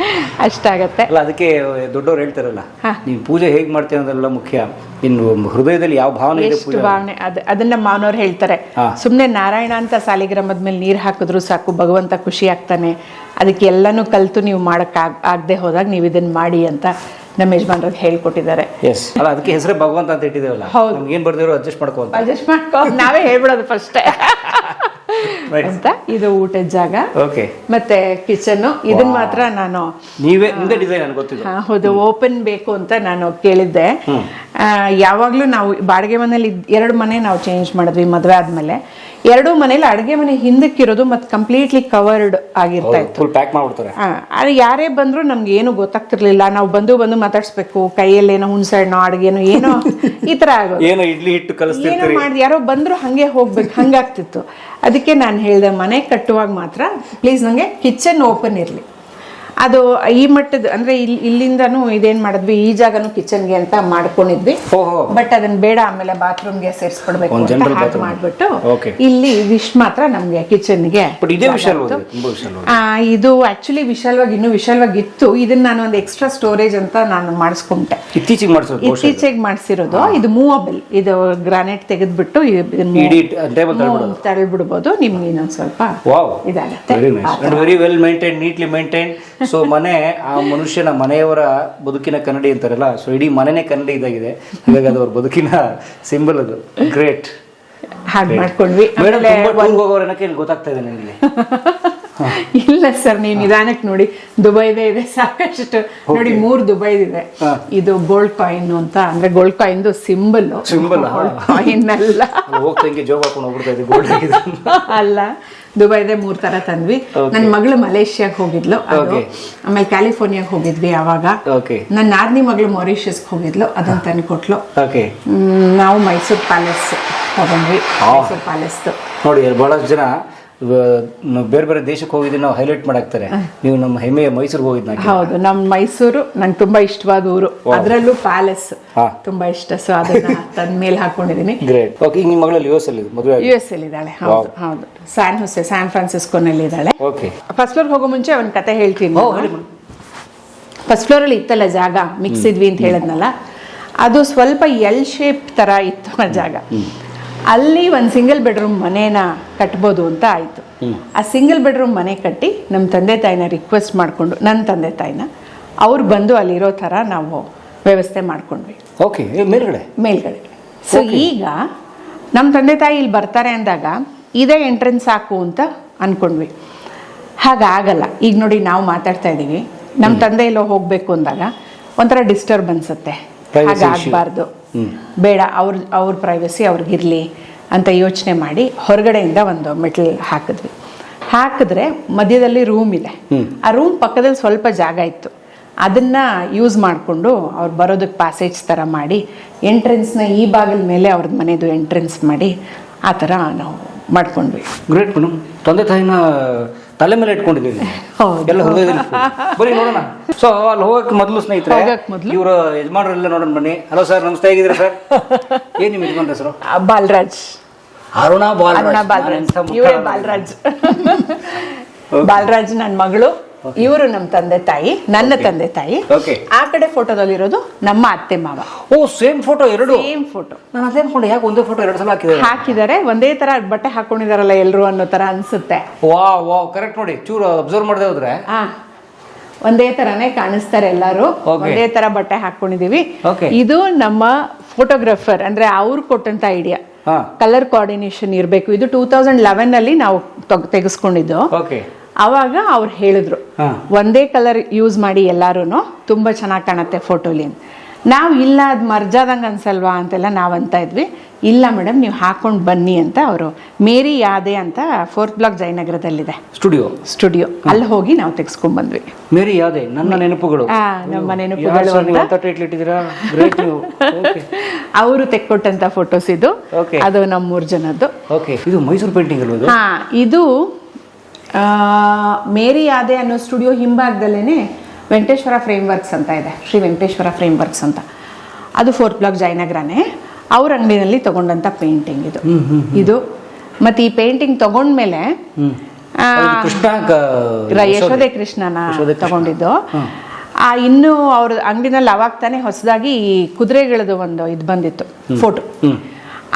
ಅಷ್ಟಾಗತ್ತೆ. ಅಲ್ಲ ಅದಕ್ಕೆ ದೊಡ್ಡವ್ರು ಹೇಳ್ತಾರಲ್ಲ ನೀವು ಪೂಜೆ ಹೇಗೆ ಮಾಡ್ತೀವಿ ಅನ್ನೋದೆಲ್ಲ ಮುಖ್ಯ. ಇನ್ನು ಹೃದಯದಲ್ಲಿ ಯಾವ ಭಾವನೆ ಇದೆ ಎಷ್ಟು ಭಾವನೆ ಅದ ಅದನ್ನ ಮಾವನವ್ರು ಹೇಳ್ತಾರೆ. ಸುಮ್ಮನೆ ನಾರಾಯಣ ಅಂತ ಸಾಲಿಗ್ರಾಮದ ಮೇಲೆ ನೀರು ಹಾಕಿದ್ರು ಸಾಕು ಭಗವಂತ ಖುಷಿ ಆಗ್ತಾನೆ. ಅದಕ್ಕೆ ಎಲ್ಲನೂ ಕಲ್ತು ನೀವು ಮಾಡಕ್ ಆಗ್ ಆಗದೆ ಹೋದಾಗ ನೀವು ಇದನ್ನ ಮಾಡಿ ಅಂತ ನಮ್ಮ ಯಜಮಾನ್ರ ಹೇಳ್ಕೊಟ್ಟಿದ್ದಾರೆ. ಎಸ್ ಅಲ್ಲ ಅದಕ್ಕೆ ಹೆಸರೇ ಭಗವಂತ ಅಂತ ಇಟ್ಟಿದ್ದೇವಲ್ಲ. ಹೌದು. ಏನ್ ಬರ್ದಿರೋ ಅಡ್ಜಸ್ಟ್ ಮಾಡ್ಕೋ ಅಡ್ಜಸ್ಟ್ ಮಾಡ್ಕೊ ನಾವೇ ಹೇಳ್ಬಿಡೋದು ಫಸ್ಟೇ. ಅಂತ ಇದು ಊಟದ ಜಾಗ. ಓಕೆ ಮತ್ತೆ ಕಿಚನ್ ಇದನ್ ಮಾತ್ರ ನಾನು ನೀವೇ ನಿಮ್ದೇ ಡಿಸೈನ್ ನನಗೆ ಗೊತ್ತಿದ್ದು ಹೌದು ಓಪನ್ ಬೇಕು ಅಂತ ನಾನು ಕೇಳಿದ್ದೆ. ಯಾವಾಗ್ಲೂ ನಾವು ಬಾಡಿಗೆ ಮನೇಲಿ ಎರಡು ಮನೆ ನಾವು ಚೇಂಜ್ ಮಾಡಿದ್ವಿ ಮದುವೆ ಆದ್ಮೇಲೆ. ಎರಡು ಮನೇಲಿ ಅಡುಗೆ ಮನೆ ಹಿಂದಕ್ಕಿರೋದು ಮತ್ತೆ ಕಂಪ್ಲೀಟ್ಲಿ ಕವರ್ಡ್ ಆಗಿರ್ತಾ ಇತ್ತು ಪ್ಯಾಕ್ ಮಾಡ್ಬಿಡ್ತಾರೆ. ಆದ್ರೆ ಯಾರೇ ಬಂದ್ರು ನಮ್ಗೆ ಏನು ಗೊತ್ತಾಗ್ತಿರ್ಲಿಲ್ಲ. ನಾವು ಬಂದು ಬಂದು ಮಾತಾಡ್ಸ್ಬೇಕು ಕೈಯಲ್ಲೇನೋ ಹುಣ್ಸೆಹಣ್ಣು ಅಡುಗೆನೋ ಏನೋ ಈ ತರ ಆಗೋದು. ಏನೋ ಇಡ್ಲಿ ಹಿಟ್ಟು ಏನೋ ಕಲಿಸ್ತಿರ್ತೀರಿ ಮಾಡಿ ಯಾರೋ ಬಂದ್ರು ಹಂಗೆ ಹೋಗ್ಬೇಕು ಹಂಗಾಗ್ತಿತ್ತು. ಅದಕ್ಕೆ ನಾನು ಹೇಳ್ದೆ ಮನೆ ಕಟ್ಟುವಾಗ ಮಾತ್ರ ಪ್ಲೀಸ್ ನಂಗೆ ಕಿಚನ್ ಓಪನ್ ಇರಲಿ. ಅದು ಈ ಮಟ್ಟದ ಅಂದ್ರೆ ಇಲ್ಲಿ ಇಲ್ಲಿಂದನೂ ಇದೇನ್ ಮಾಡಿದ್ವಿ ಈ ಜಾಗನು ಕಿಚನ್ಗೆ ಅಂತ ಮಾಡ್ಕೊಂಡಿದ್ವಿ. ಓಹೋ. ಬಟ್ ಅದನ್ನ ಬೇಡ ಆಮೇಲೆ ಬಾತ್ರೂಮ್ಗೆ ಸೇರಿಸ್ಕೊಡ್ಬೇಕು ಅಂತ ಹಾಗೆ ಮಾಡ್ಬಿಟ್ಟು ಇಲ್ಲಿ ವಿಶ್ ಮಾತ್ರ ನಮ್ಗೆ ಕಿಚನ್ಗೆ ಇದೇ ಆಕ್ಚುಲಿ ವಿಶಾಲವಾಗಿ ಇನ್ನು ವಿಶಾಲವಾಗಿ ಇತ್ತು. ಇದನ್ನ ನಾನು ಒಂದು ಎಕ್ಸ್ಟ್ರಾ ಸ್ಟೋರೇಜ್ ಅಂತ ನಾನು ಮಾಡಿಸ್ಕೊಂಡೆ. ಇತ್ತೀಚೆಗೆ. ಇತ್ತೀಚೆಗೆ ಮಾಡಿಸಿರೋದು. ಇದು ಮೂವಬಲ್ ಇದು ಗ್ರಾನೈಟ್ ತೆಗೆದ್ಬಿಟ್ಟು ತಳ್ಬಿಡೋದು. ತಳ್ಬಿಡ್ಬೋದು. ನಿಮ್ಗೆ ಇನ್ನೊಂದ್ ಸ್ವಲ್ಪ ಇದಾಗುತ್ತೆ. Very well maintain neatly maintain so ಮನೆ ಆ ಮನುಷ್ಯನ ಮನೆಯವರ ಬದುಕಿನ ಕನ್ನಡಿ ಅಂತಾರಲ್ಲ ಸೊ ಇಡೀ ಮನೆನೇ ಕನ್ನಡಿ ಇದಾಗಿದೆ. ಹಾಗಾಗಿ ಅದು ಅವ್ರ ಬದುಕಿನ ಸಿಂಬಲ್ ಅದು. ಗ್ರೇಟ್ ಹಾಗೆ ಮಾಡ್ಕೊಂಡ್ವಿ. ಮೇಡಮ್ ತುಂಬಾ ಟೂರ್ ಹೋಗೋರು ಏನಕ್ಕೆ ಇಲ್ಲಿ ಗೊತ್ತಾಗ್ತಾ ಇದೆ ನನಗೆ ಇಲ್ಲ ಸರ್ ನೀವು ನಿಧಾನಕ್ಕೆ ನೋಡಿ. ದುಬೈದೇ ಇದೆ ಸಾಕಷ್ಟು. ನೋಡಿ ಮೂರ್ ದುಬೈದಿದೆ. ಇದೆ ಇದು ಗೋಲ್ಡ್ ಕಾಯಿನ್ ಅಂತ. ಅಂದ್ರೆ ಗೋಲ್ಡ್ ಕಾಯಿನ್ದು ಸಿಂಬಲ್ ಸಿಂಬಲ್ ಕಾಯಿನ್ ಅಲ್ಲ. ಅಲ್ಲಿ ದುಬೈದೆ ಮೂರ್ ತರ ತಂದ್ವಿ. ನನ್ನ ಮಗಳು ಮಲೇಷ್ಯಾಗ್ ಹೋಗಿದ್ಲು. ಆಮೇಲೆ ಕ್ಯಾಲಿಫೋರ್ನಿಯಾಗ ಹೋಗಿದ್ವಿ ಅವಾಗ. ನನ್ನ ನಾದಿನಿ ಮಗಳು ಮಾರಿಷಿಯಸ್ ಹೋಗಿದ್ಲು ಅದನ್ನ ತಂದು ಕೊಟ್ಲು ನಾವು ಮೈಸೂರು ಪ್ಯಾಲೇಸ್ ತಗೊಂಡ್ವಿ ಮೈಸೂರು ಪ್ಯಾಲೇಸ್ ನೋಡಿ ಬಹಳಷ್ಟು ಜನ ಬೇರೆ ಬೇರೆ ದೇಶಕ್ಕೆ ಹೋಗಿದ್ದು ನಾವು ಹೈಲೈಟ್ ಮಾಡಾಕ್ತಾರೆ. ನೀವು ನಮ್ಮ ಹೆಮ್ಮೆಯ ಮೈಸೂರಿಗೆ ಹೋಗಿದ್ನ ಹೌದು ನಮ್ಮ ಮೈಸೂರು ನಂಗೆ ತುಂಬಾ ಇಷ್ಟವಾದ ಊರು. ಅದರಲ್ಲೂ ಪ್ಯಾಲೇಸ್. ತುಂಬಾ ಇಷ್ಟ ಸೊ ಅದನ್ನ ತಂದ ಮೇಲೆ ಹಾಕೊಂಡಿದೀನಿ. ಗ್ರೇಟ್ ಓಕೆ ಈಗ ನಿಮ್ಮ ಮಗಳಲ್ಲಿ ಯು ಎಸ್ ಅಲ್ಲಿ ಮದುವೆ ಯು ಎಸ್ ಅಲ್ಲಿ ಇದ್ದಾಳೆ. ಹೌದು ಹೌದು. ಸ್ಯಾನ್ ಹೊಸೆ ಸ್ಯಾನ್ ಫ್ರಾನ್ಸಿಸ್ಕೋನಲ್ಲಿ ಇದ್ದಾಳೆ. ಓಕೆ ಫಸ್ಟ್ ಫ್ಲೋರ್ ಹೋಗೋ ಮುಂಚೆ ಒಂದು ಕತೆ ಹೇಳ್ತೀನಿ ಫಸ್ಟ್ ಫ್ಲೋರ್ ಅಲ್ಲಿ ಇತ್ತಲ್ಲ ಜಾಗ? ಮಿಕ್ಸ್ ಇದ್ವಿ ಅಂತ ಹೇಳಿದ್ನಲ್ಲ? ಅದು ಸ್ವಲ್ಪ ಎಲ್ ಶೇಪ್ ತರ ಇತ್ತು ಆ ಜಾಗ. ಅಲ್ಲಿ ಒಂದು ಸಿಂಗಲ್ ಬೆಡ್ರೂಮ್ ಮನೇನ ಕಟ್ಬೋದು ಅಂತ ಆಯಿತು. ಆ ಸಿಂಗಲ್ ಬೆಡ್ರೂಮ್ ಮನೆ ಕಟ್ಟಿ ನಮ್ಮ ತಂದೆ ತಾಯಿನ ರಿಕ್ವೆಸ್ಟ್ ಮಾಡಿಕೊಂಡು ನನ್ನ ತಂದೆ ತಾಯಿನ ಅವ್ರು ಬಂದು ಅಲ್ಲಿರೋ ಥರ ನಾವು ವ್ಯವಸ್ಥೆ ಮಾಡ್ಕೊಂಡ್ವಿ. ಓಕೆ ಮೇಲ್ಗಡೆ? ಮೇಲ್ಗಡೆ. ಸೊ ಈಗ ನಮ್ಮ ತಂದೆ ತಾಯಿ ಇಲ್ಲಿ ಬರ್ತಾರೆ ಅಂದಾಗ ಇದೇ ಎಂಟ್ರೆನ್ಸ್ ಸಾಕು ಅಂತ ಅನ್ಕೊಂಡ್ವಿ. ಹಾಗಾಗಲ್ಲ. ಈಗ ನೋಡಿ ನಾವು ಮಾತಾಡ್ತಾ ಇದ್ದೀವಿ. ನಮ್ಮ ತಂದೆ ಎಲ್ಲೋ ಹೋಗಬೇಕು ಅಂದಾಗ ಒಂಥರ ಡಿಸ್ಟರ್ಬ್ ಅನ್ಸುತ್ತೆ ಹಾಗಾಗಬಾರ್ದು. ಬೇಡ ಅವ್ರ ಅವ್ರ ಪ್ರೈವಸಿ ಅವ್ರಿಗಿರಲಿ ಅಂತ ಯೋಚನೆ ಮಾಡಿ ಹೊರಗಡೆಯಿಂದ ಒಂದು ಮೆಟಲ್ ಹಾಕಿದ್ವಿ. ಹಾಕಿದ್ರೆ ಮಧ್ಯದಲ್ಲಿ ರೂಮ್ ಇದೆ. ಆ ರೂಮ್ ಪಕ್ಕದಲ್ಲಿ ಸ್ವಲ್ಪ ಜಾಗ ಇತ್ತು. ಅದನ್ನು ಯೂಸ್ ಮಾಡಿಕೊಂಡು ಅವ್ರು ಬರೋದಕ್ಕೆ ಪ್ಯಾಸೇಜ್ ಥರ ಮಾಡಿ ಎಂಟ್ರೆನ್ಸ್ನ ಈ ಬಾಗಿಲ ಮೇಲೆ ಅವ್ರದ್ದು ಮನೆಯದು ಎಂಟ್ರೆನ್ಸ್ ಮಾಡಿ ಆ ಥರ ನಾವು ಮಾಡ್ಕೊಂಡ್ವಿ. ಗ್ರೇಟ್ ಮೇಡಮ್ ತಂದೆ ತಾಯಿನ ತಲೆ ಮೇಲೆ ಇಟ್ಕೊಂಡಿದ್ದೀವಿ. ಎಲ್ಲ ಹೃದಯದಲ್ಲಿ ಬರಿ ನೋಡೋಣ. ಸೊ ಅಲ್ಲಿ ಹೋಗಕ್ಕೆ ಮೊದಲು ಸ್ನೇಹಿತರೆ ಹೋಗಕ್? ಇವರು ಯಜಮಾನರೆಲ್ಲ ನೋಡೋಣ ಬನ್ನಿ. ಹಲೋ ಸರ್ ನಮಸ್ತೆ ಹೇಗಿದ್ದೀರಾ ಸರ್ ಏನ್ ನಿಮ್ಮ ಯಜಮಾನ್ ಹೆಸರು? ಬಾಲರಾಜ್. ಅರುಣ ಬಾಲರಾಜ್. ಬಾಲರಾಜ್. ನನ್ನ ಮಗಳು. ಇವರು ನಮ್ಮ ತಂದೆ ತಾಯಿ ನನ್ನ ತಂದೆ ತಾಯಿ. ಆ ಕಡೆ ಫೋಟೋದಲ್ಲಿ ಇರೋದು ನಮ್ಮ ಅತ್ತೆ ಮಾವ. ಓ ಸೇಮ್ ಫೋಟೋ ಎರಡು? ಸೇಮ್ ಫೋಟೋ ನಾನು ಅದೇ ಅನ್ಕೊಂಡೆ ಯಾಕೆ ಒಂದೇ ಫೋಟೋ ಎರಡು ಸಲ ಹಾಕಿದ್ದಾರೆ? ಹಾಕಿದ್ದಾರೆ ಒಂದೇ ತರ ಬಟ್ಟೆ ಹಾಕೊಂಡಿದಾರಲ್ಲ ಎಲ್ರು ಅನ್ನೋ ತರ ಅನ್ಸುತ್ತೆ. ವಾ ವಾ ಕರೆಕ್ಟ್ ನೋಡಿ. ಚೂರು ಅಬ್ಸರ್ವ್ ಮಾಡದೆ ಹೋದ್ರೆ. ಆ ಒಂದೇ ತರನೇ ಕಾಣಿಸ್ತಾರೆ ಎಲ್ಲಾರು. ಒಂದೇ ತರ ಬಟ್ಟೆ ಹಾಕೊಂಡಿದೀವಿ. ಇದು ನಮ್ಮ ಫೋಟೋಗ್ರಾಫರ್ ಅಂದ್ರೆ ಅವ್ರು ಕೊಟ್ಟಂತ ಐಡಿಯಾ ಹಾ. ಕಲರ್ ಕೋಆರ್ಡಿನೇಷನ್ ಇರಬೇಕು. ಇದು ಟೂ ತೌಸಂಡ್ ಲೆವೆನ್ ಅಲ್ಲಿ ನಾವು ತಗ್- ತೆಗೆಸ್ಕೊಂಡಿದ್ದು. ಓಕೆ ಅವಾಗ ಅವ್ರು ಹೇಳಿದ್ರು ಒಂದೇ ಕಲರ್ ಯೂಸ್ ಮಾಡಿ ಎಲ್ಲಾರು ತುಂಬಾ ಚೆನ್ನಾಗಿ ಕಾಣುತ್ತೆ ಫೋಟೋಲಿ ನಾವು ಇಲ್ಲ ಅದು ಮರ್ಜಾದಂಗೆ ಅನ್ಸಲ್ವಾ? ಅಂತೆಲ್ಲ ನಾವು ಅಂತ ಇದ್ವಿ. ಇಲ್ಲ ಮೇಡಮ್ ನೀವು ಹಾಕೊಂಡು ಬನ್ನಿ ಅಂತ ಅವರು ಮೇರಿ ಯಾದೆ ಅಂತ ಫೋರ್ತ್ ಬ್ಲಾಕ್ ಜಯನಗರದಲ್ಲಿದೆ. ಸ್ಟುಡಿಯೋ ಸ್ಟುಡಿಯೋ ಅಲ್ಲಿ ಹೋಗಿ ನಾವು ತೆಗೆಸ್ಕೊಂಡ್ ಬಂದ್ವಿ. ಮೇರಿ ಯಾದೆ ನನ್ನ ನೆನಪುಗಳು. ನಮ್ಮ ನೆನಪುಗಳು ಅವರು ತೆಕ್ಕೊಟ್ಟಂತ ಫೋಟೋಸ್ ಇದು. ಅದು ನಮ್ಮ ಮೂರ್ ಜನದ್ದು. ಓಕೆ ಇದು ಮೈಸೂರು ಪೇಂಟಿಂಗ್ ಇದು ಮೇರಿ ಯಾದೆ ಅನ್ನೋ ಸ್ಟುಡಿಯೋ ಹಿಂಭಾಗದಲ್ಲೇ ವೆಂಕಟೇಶ್ವರ ಫ್ರೇಮ್ ವರ್ಕ್ಸ್ ಅಂತ ಇದೆ ಶ್ರೀ ವೆಂಕಟೇಶ್ವರ ಫ್ರೇಮ್ ವರ್ಕ್ಸ್ ಅಂತ. ಅದು ಫೋರ್ತ್ ಬ್ಲಾಕ್ ಜಯನಗರನೇ. ಅವ್ರ ಅಂಗಡಿನಲ್ಲಿ ತಗೊಂಡಂತ ಪೇಂಟಿಂಗ್ ಇದು. ಇದು. ಮತ್ತೆ ಈ ಪೇಂಟಿಂಗ್ ತಗೊಂಡ್ಮೇಲೆ ಯಶೋದೆ ಕೃಷ್ಣನ ತಗೊಂಡಿದ್ದು. ಆ ಇನ್ನು ಅವ್ರ ಅಂಗಡಿನಲ್ಲಿ ಅವಾಗ ತಾನೇ ಹೊಸದಾಗಿ ಈ ಕುದುರೆಗಳದ್ದು ಒಂದು ಇದು ಬಂದಿತ್ತು ಫೋಟೋ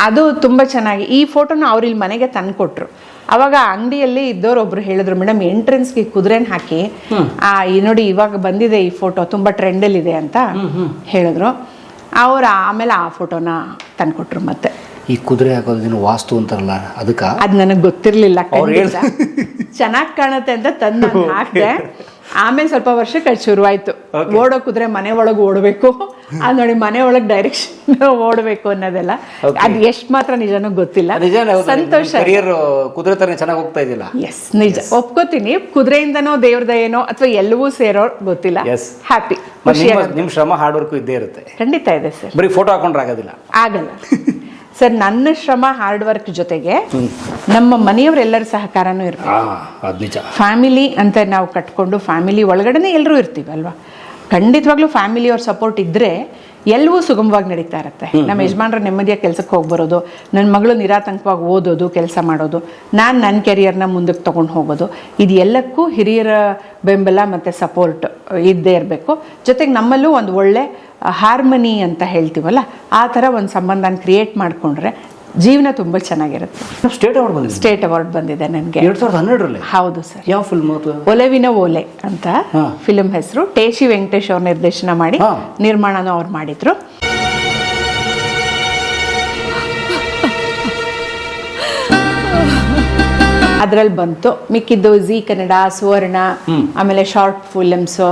ಅದು ತುಂಬಾ ಚೆನ್ನಾಗಿ ಈ ಫೋಟೋನ ಅವ್ರ ಇಲ್ಲಿ ಮನೆಗೆ ತಂದು ಕೊಟ್ರು ಅವಾಗ ಅಂಗಡಿಯಲ್ಲಿ ಇದ್ದವ್ರು ಒಬ್ರು ಹೇಳಿದ್ರು ಮೇಡಮ್ ಎಂಟ್ರೆನ್ಸ್ಗೆ ಕುದುರೆನ ಹಾಕಿ ಆ ಈ ನೋಡಿ ಇವಾಗ ಬಂದಿದೆ ಈ ಫೋಟೋ ತುಂಬಾ ಟ್ರೆಂಡಲ್ಲಿ ಇದೆ ಅಂತ ಹೇಳಿದ್ರು. ಅವ್ರು ಆಮೇಲೆ ಆ ಫೋಟೋನ ತಂದ್ಕೊಟ್ರು ಮತ್ತೆ. ಈ ಕುದುರೆ ಹಾಕೋದೇನು ವಾಸ್ತು ಅಂತಾರಲ್ಲ ಅದಕ್ಕ? ಅದ್ ನನಗೆ ಗೊತ್ತಿರ್ಲಿಲ್ಲ ಚೆನ್ನಾಗ್ ಕಾಣತ್ತೆ ಅಂತ ತಂದು ಹಾಕಿದೆ ಹಾಕ್ದೆ. ಆಮೇಲೆ ಸ್ವಲ್ಪ ವರ್ಷಕ್ಕೆ ಅದು ಶುರುವಾಯ್ತು. ಓಡೋ ಕುದ್ರೆ ಮನೆ ಒಳಗೆ ಓಡಬೇಕು. ಅದು ನೋಡಿ ಮನೆ ಒಳಗೆ ಡೈರೆಕ್ಷನ್ ಓಡಬೇಕು ಅನ್ನೋದೆಲ್ಲ. ಅದು ಎಷ್ಟು ಮಾತ್ರ ನಿಜನೂ ಗೊತ್ತಿಲ್ಲ. ಸಂತೋಷ. ಕುದುರೆ ತರ ಚೆನ್ನಾಗಿ ಹೋಗ್ತಾ ಇದ್ದಿಲ್ಲ ಎಸ್ ನಿಜ. ಒಪ್ಕೋತೀನಿ. ಕುದುರೆಯಿಂದನೋ ದೇವ್ರದ ಏನೋ ಅಥವಾ ಎಲ್ಲವೂ ಸೇರೋ ಗೊತ್ತಿಲ್ಲ. ಹ್ಯಾಪಿ ನಿಮ್ಮ ಶ್ರಮ ಹಾರ್ಡ್ ವರ್ಕ್ ಇದ್ದೇ ಇರುತ್ತೆ. ಖಂಡಿತ ಇದೆ ಸರ್. ಬರೀ ಫೋಟೋ ಹಾಕೊಂಡ್ರೆ ಆಗೋದಿಲ್ಲ. ಆಗಲ್ಲ. ಸರ್ ನನ್ನ ಶ್ರಮ ಹಾರ್ಡ್ ವರ್ಕ್ ಜೊತೆಗೆ ನಮ್ಮ ಮನೆಯವರೆಲ್ಲರ ಸಹಕಾರನೂ ಇರ್ಬೇಕು. ಫ್ಯಾಮಿಲಿ ಅಂತ ನಾವು ಕಟ್ಕೊಂಡು ಫ್ಯಾಮಿಲಿ ಒಳಗಡೆನೆ ಎಲ್ಲರೂ ಇರ್ತೀವಿ ಅಲ್ವಾ ಖಂಡಿತವಾಗ್ಲೂ ಫ್ಯಾಮಿಲಿಯವ್ರ ಸಪೋರ್ಟ್ ಇದ್ದರೆ ಎಲ್ಲವೂ ಸುಗಮವಾಗಿ ನಡೀತಾ ಇರುತ್ತೆ. ನಮ್ಮ ಯಜಮಾನ್ರ ನೆಮ್ಮದಿಯಾಗಿ ಕೆಲಸಕ್ಕೆ ಹೋಗಿ ಬರೋದು ನನ್ನ ಮಗಳು ನಿರಾತಂಕವಾಗಿ ಓದೋದು ಕೆಲಸ ಮಾಡೋದು ನಾನು ನನ್ನ ಕೆರಿಯರ್ನ ಮುಂದಕ್ಕೆ ತೊಗೊಂಡು ಹೋಗೋದು ಇದು ಎಲ್ಲಕ್ಕೂ ಹಿರಿಯರ ಬೆಂಬಲ ಮತ್ತು ಸಪೋರ್ಟ್ ಇದ್ದೇ ಇರಬೇಕು. ಜೊತೆಗೆ ನಮ್ಮಲ್ಲೂ ಒಂದು ಒಳ್ಳೆ ಹಾರ್ಮನಿ ಅಂತ ಹೇಳ್ತೀವಲ್ಲ ಆ ಥರ ಒಂದು ಸಂಬಂಧನ ಕ್ರಿಯೇಟ್ ಮಾಡಿಕೊಂಡ್ರೆ ಜೀವನ ತುಂಬ ಚೆನ್ನಾಗಿರುತ್ತೆ. ಸ್ಟೇಟ್ ಅವಾರ್ಡ್ ಬಂದಿದೆ ಸ್ಟೇಟ್ ಅವಾರ್ಡ್ ಬಂದಿದೆ ನನಗೆ. ಎರಡು ಸಾವಿರದ ಹನ್ನೆರಡರಲ್ಲಿ? ಹೌದು ಸರ್. ಯಾವ ಫಿಲ್ಮ್ ಒಲೆವಿನ ಓಲೆ ಅಂತ ಫಿಲಂ ಫಿಲ್ಮ್ ಹೆಸರು. ಟೇಶಿ ವೆಂಕಟೇಶ್ ಅವ್ರ ನಿರ್ದೇಶನ ಮಾಡಿ ನಿರ್ಮಾಣನ ನಿರ್ಮಾಣನೂ ಅವ್ರು ಮಾಡಿದ್ರು. ಅದ್ರಲ್ಲಿ ಬಂತು. ಮಿಕ್ಕಿದ್ದು ಜಿ ಕನ್ನಡ ಸುವರ್ಣ ಆಮೇಲೆ ಶಾರ್ಟ್ ಫಿಲಮ್ಸು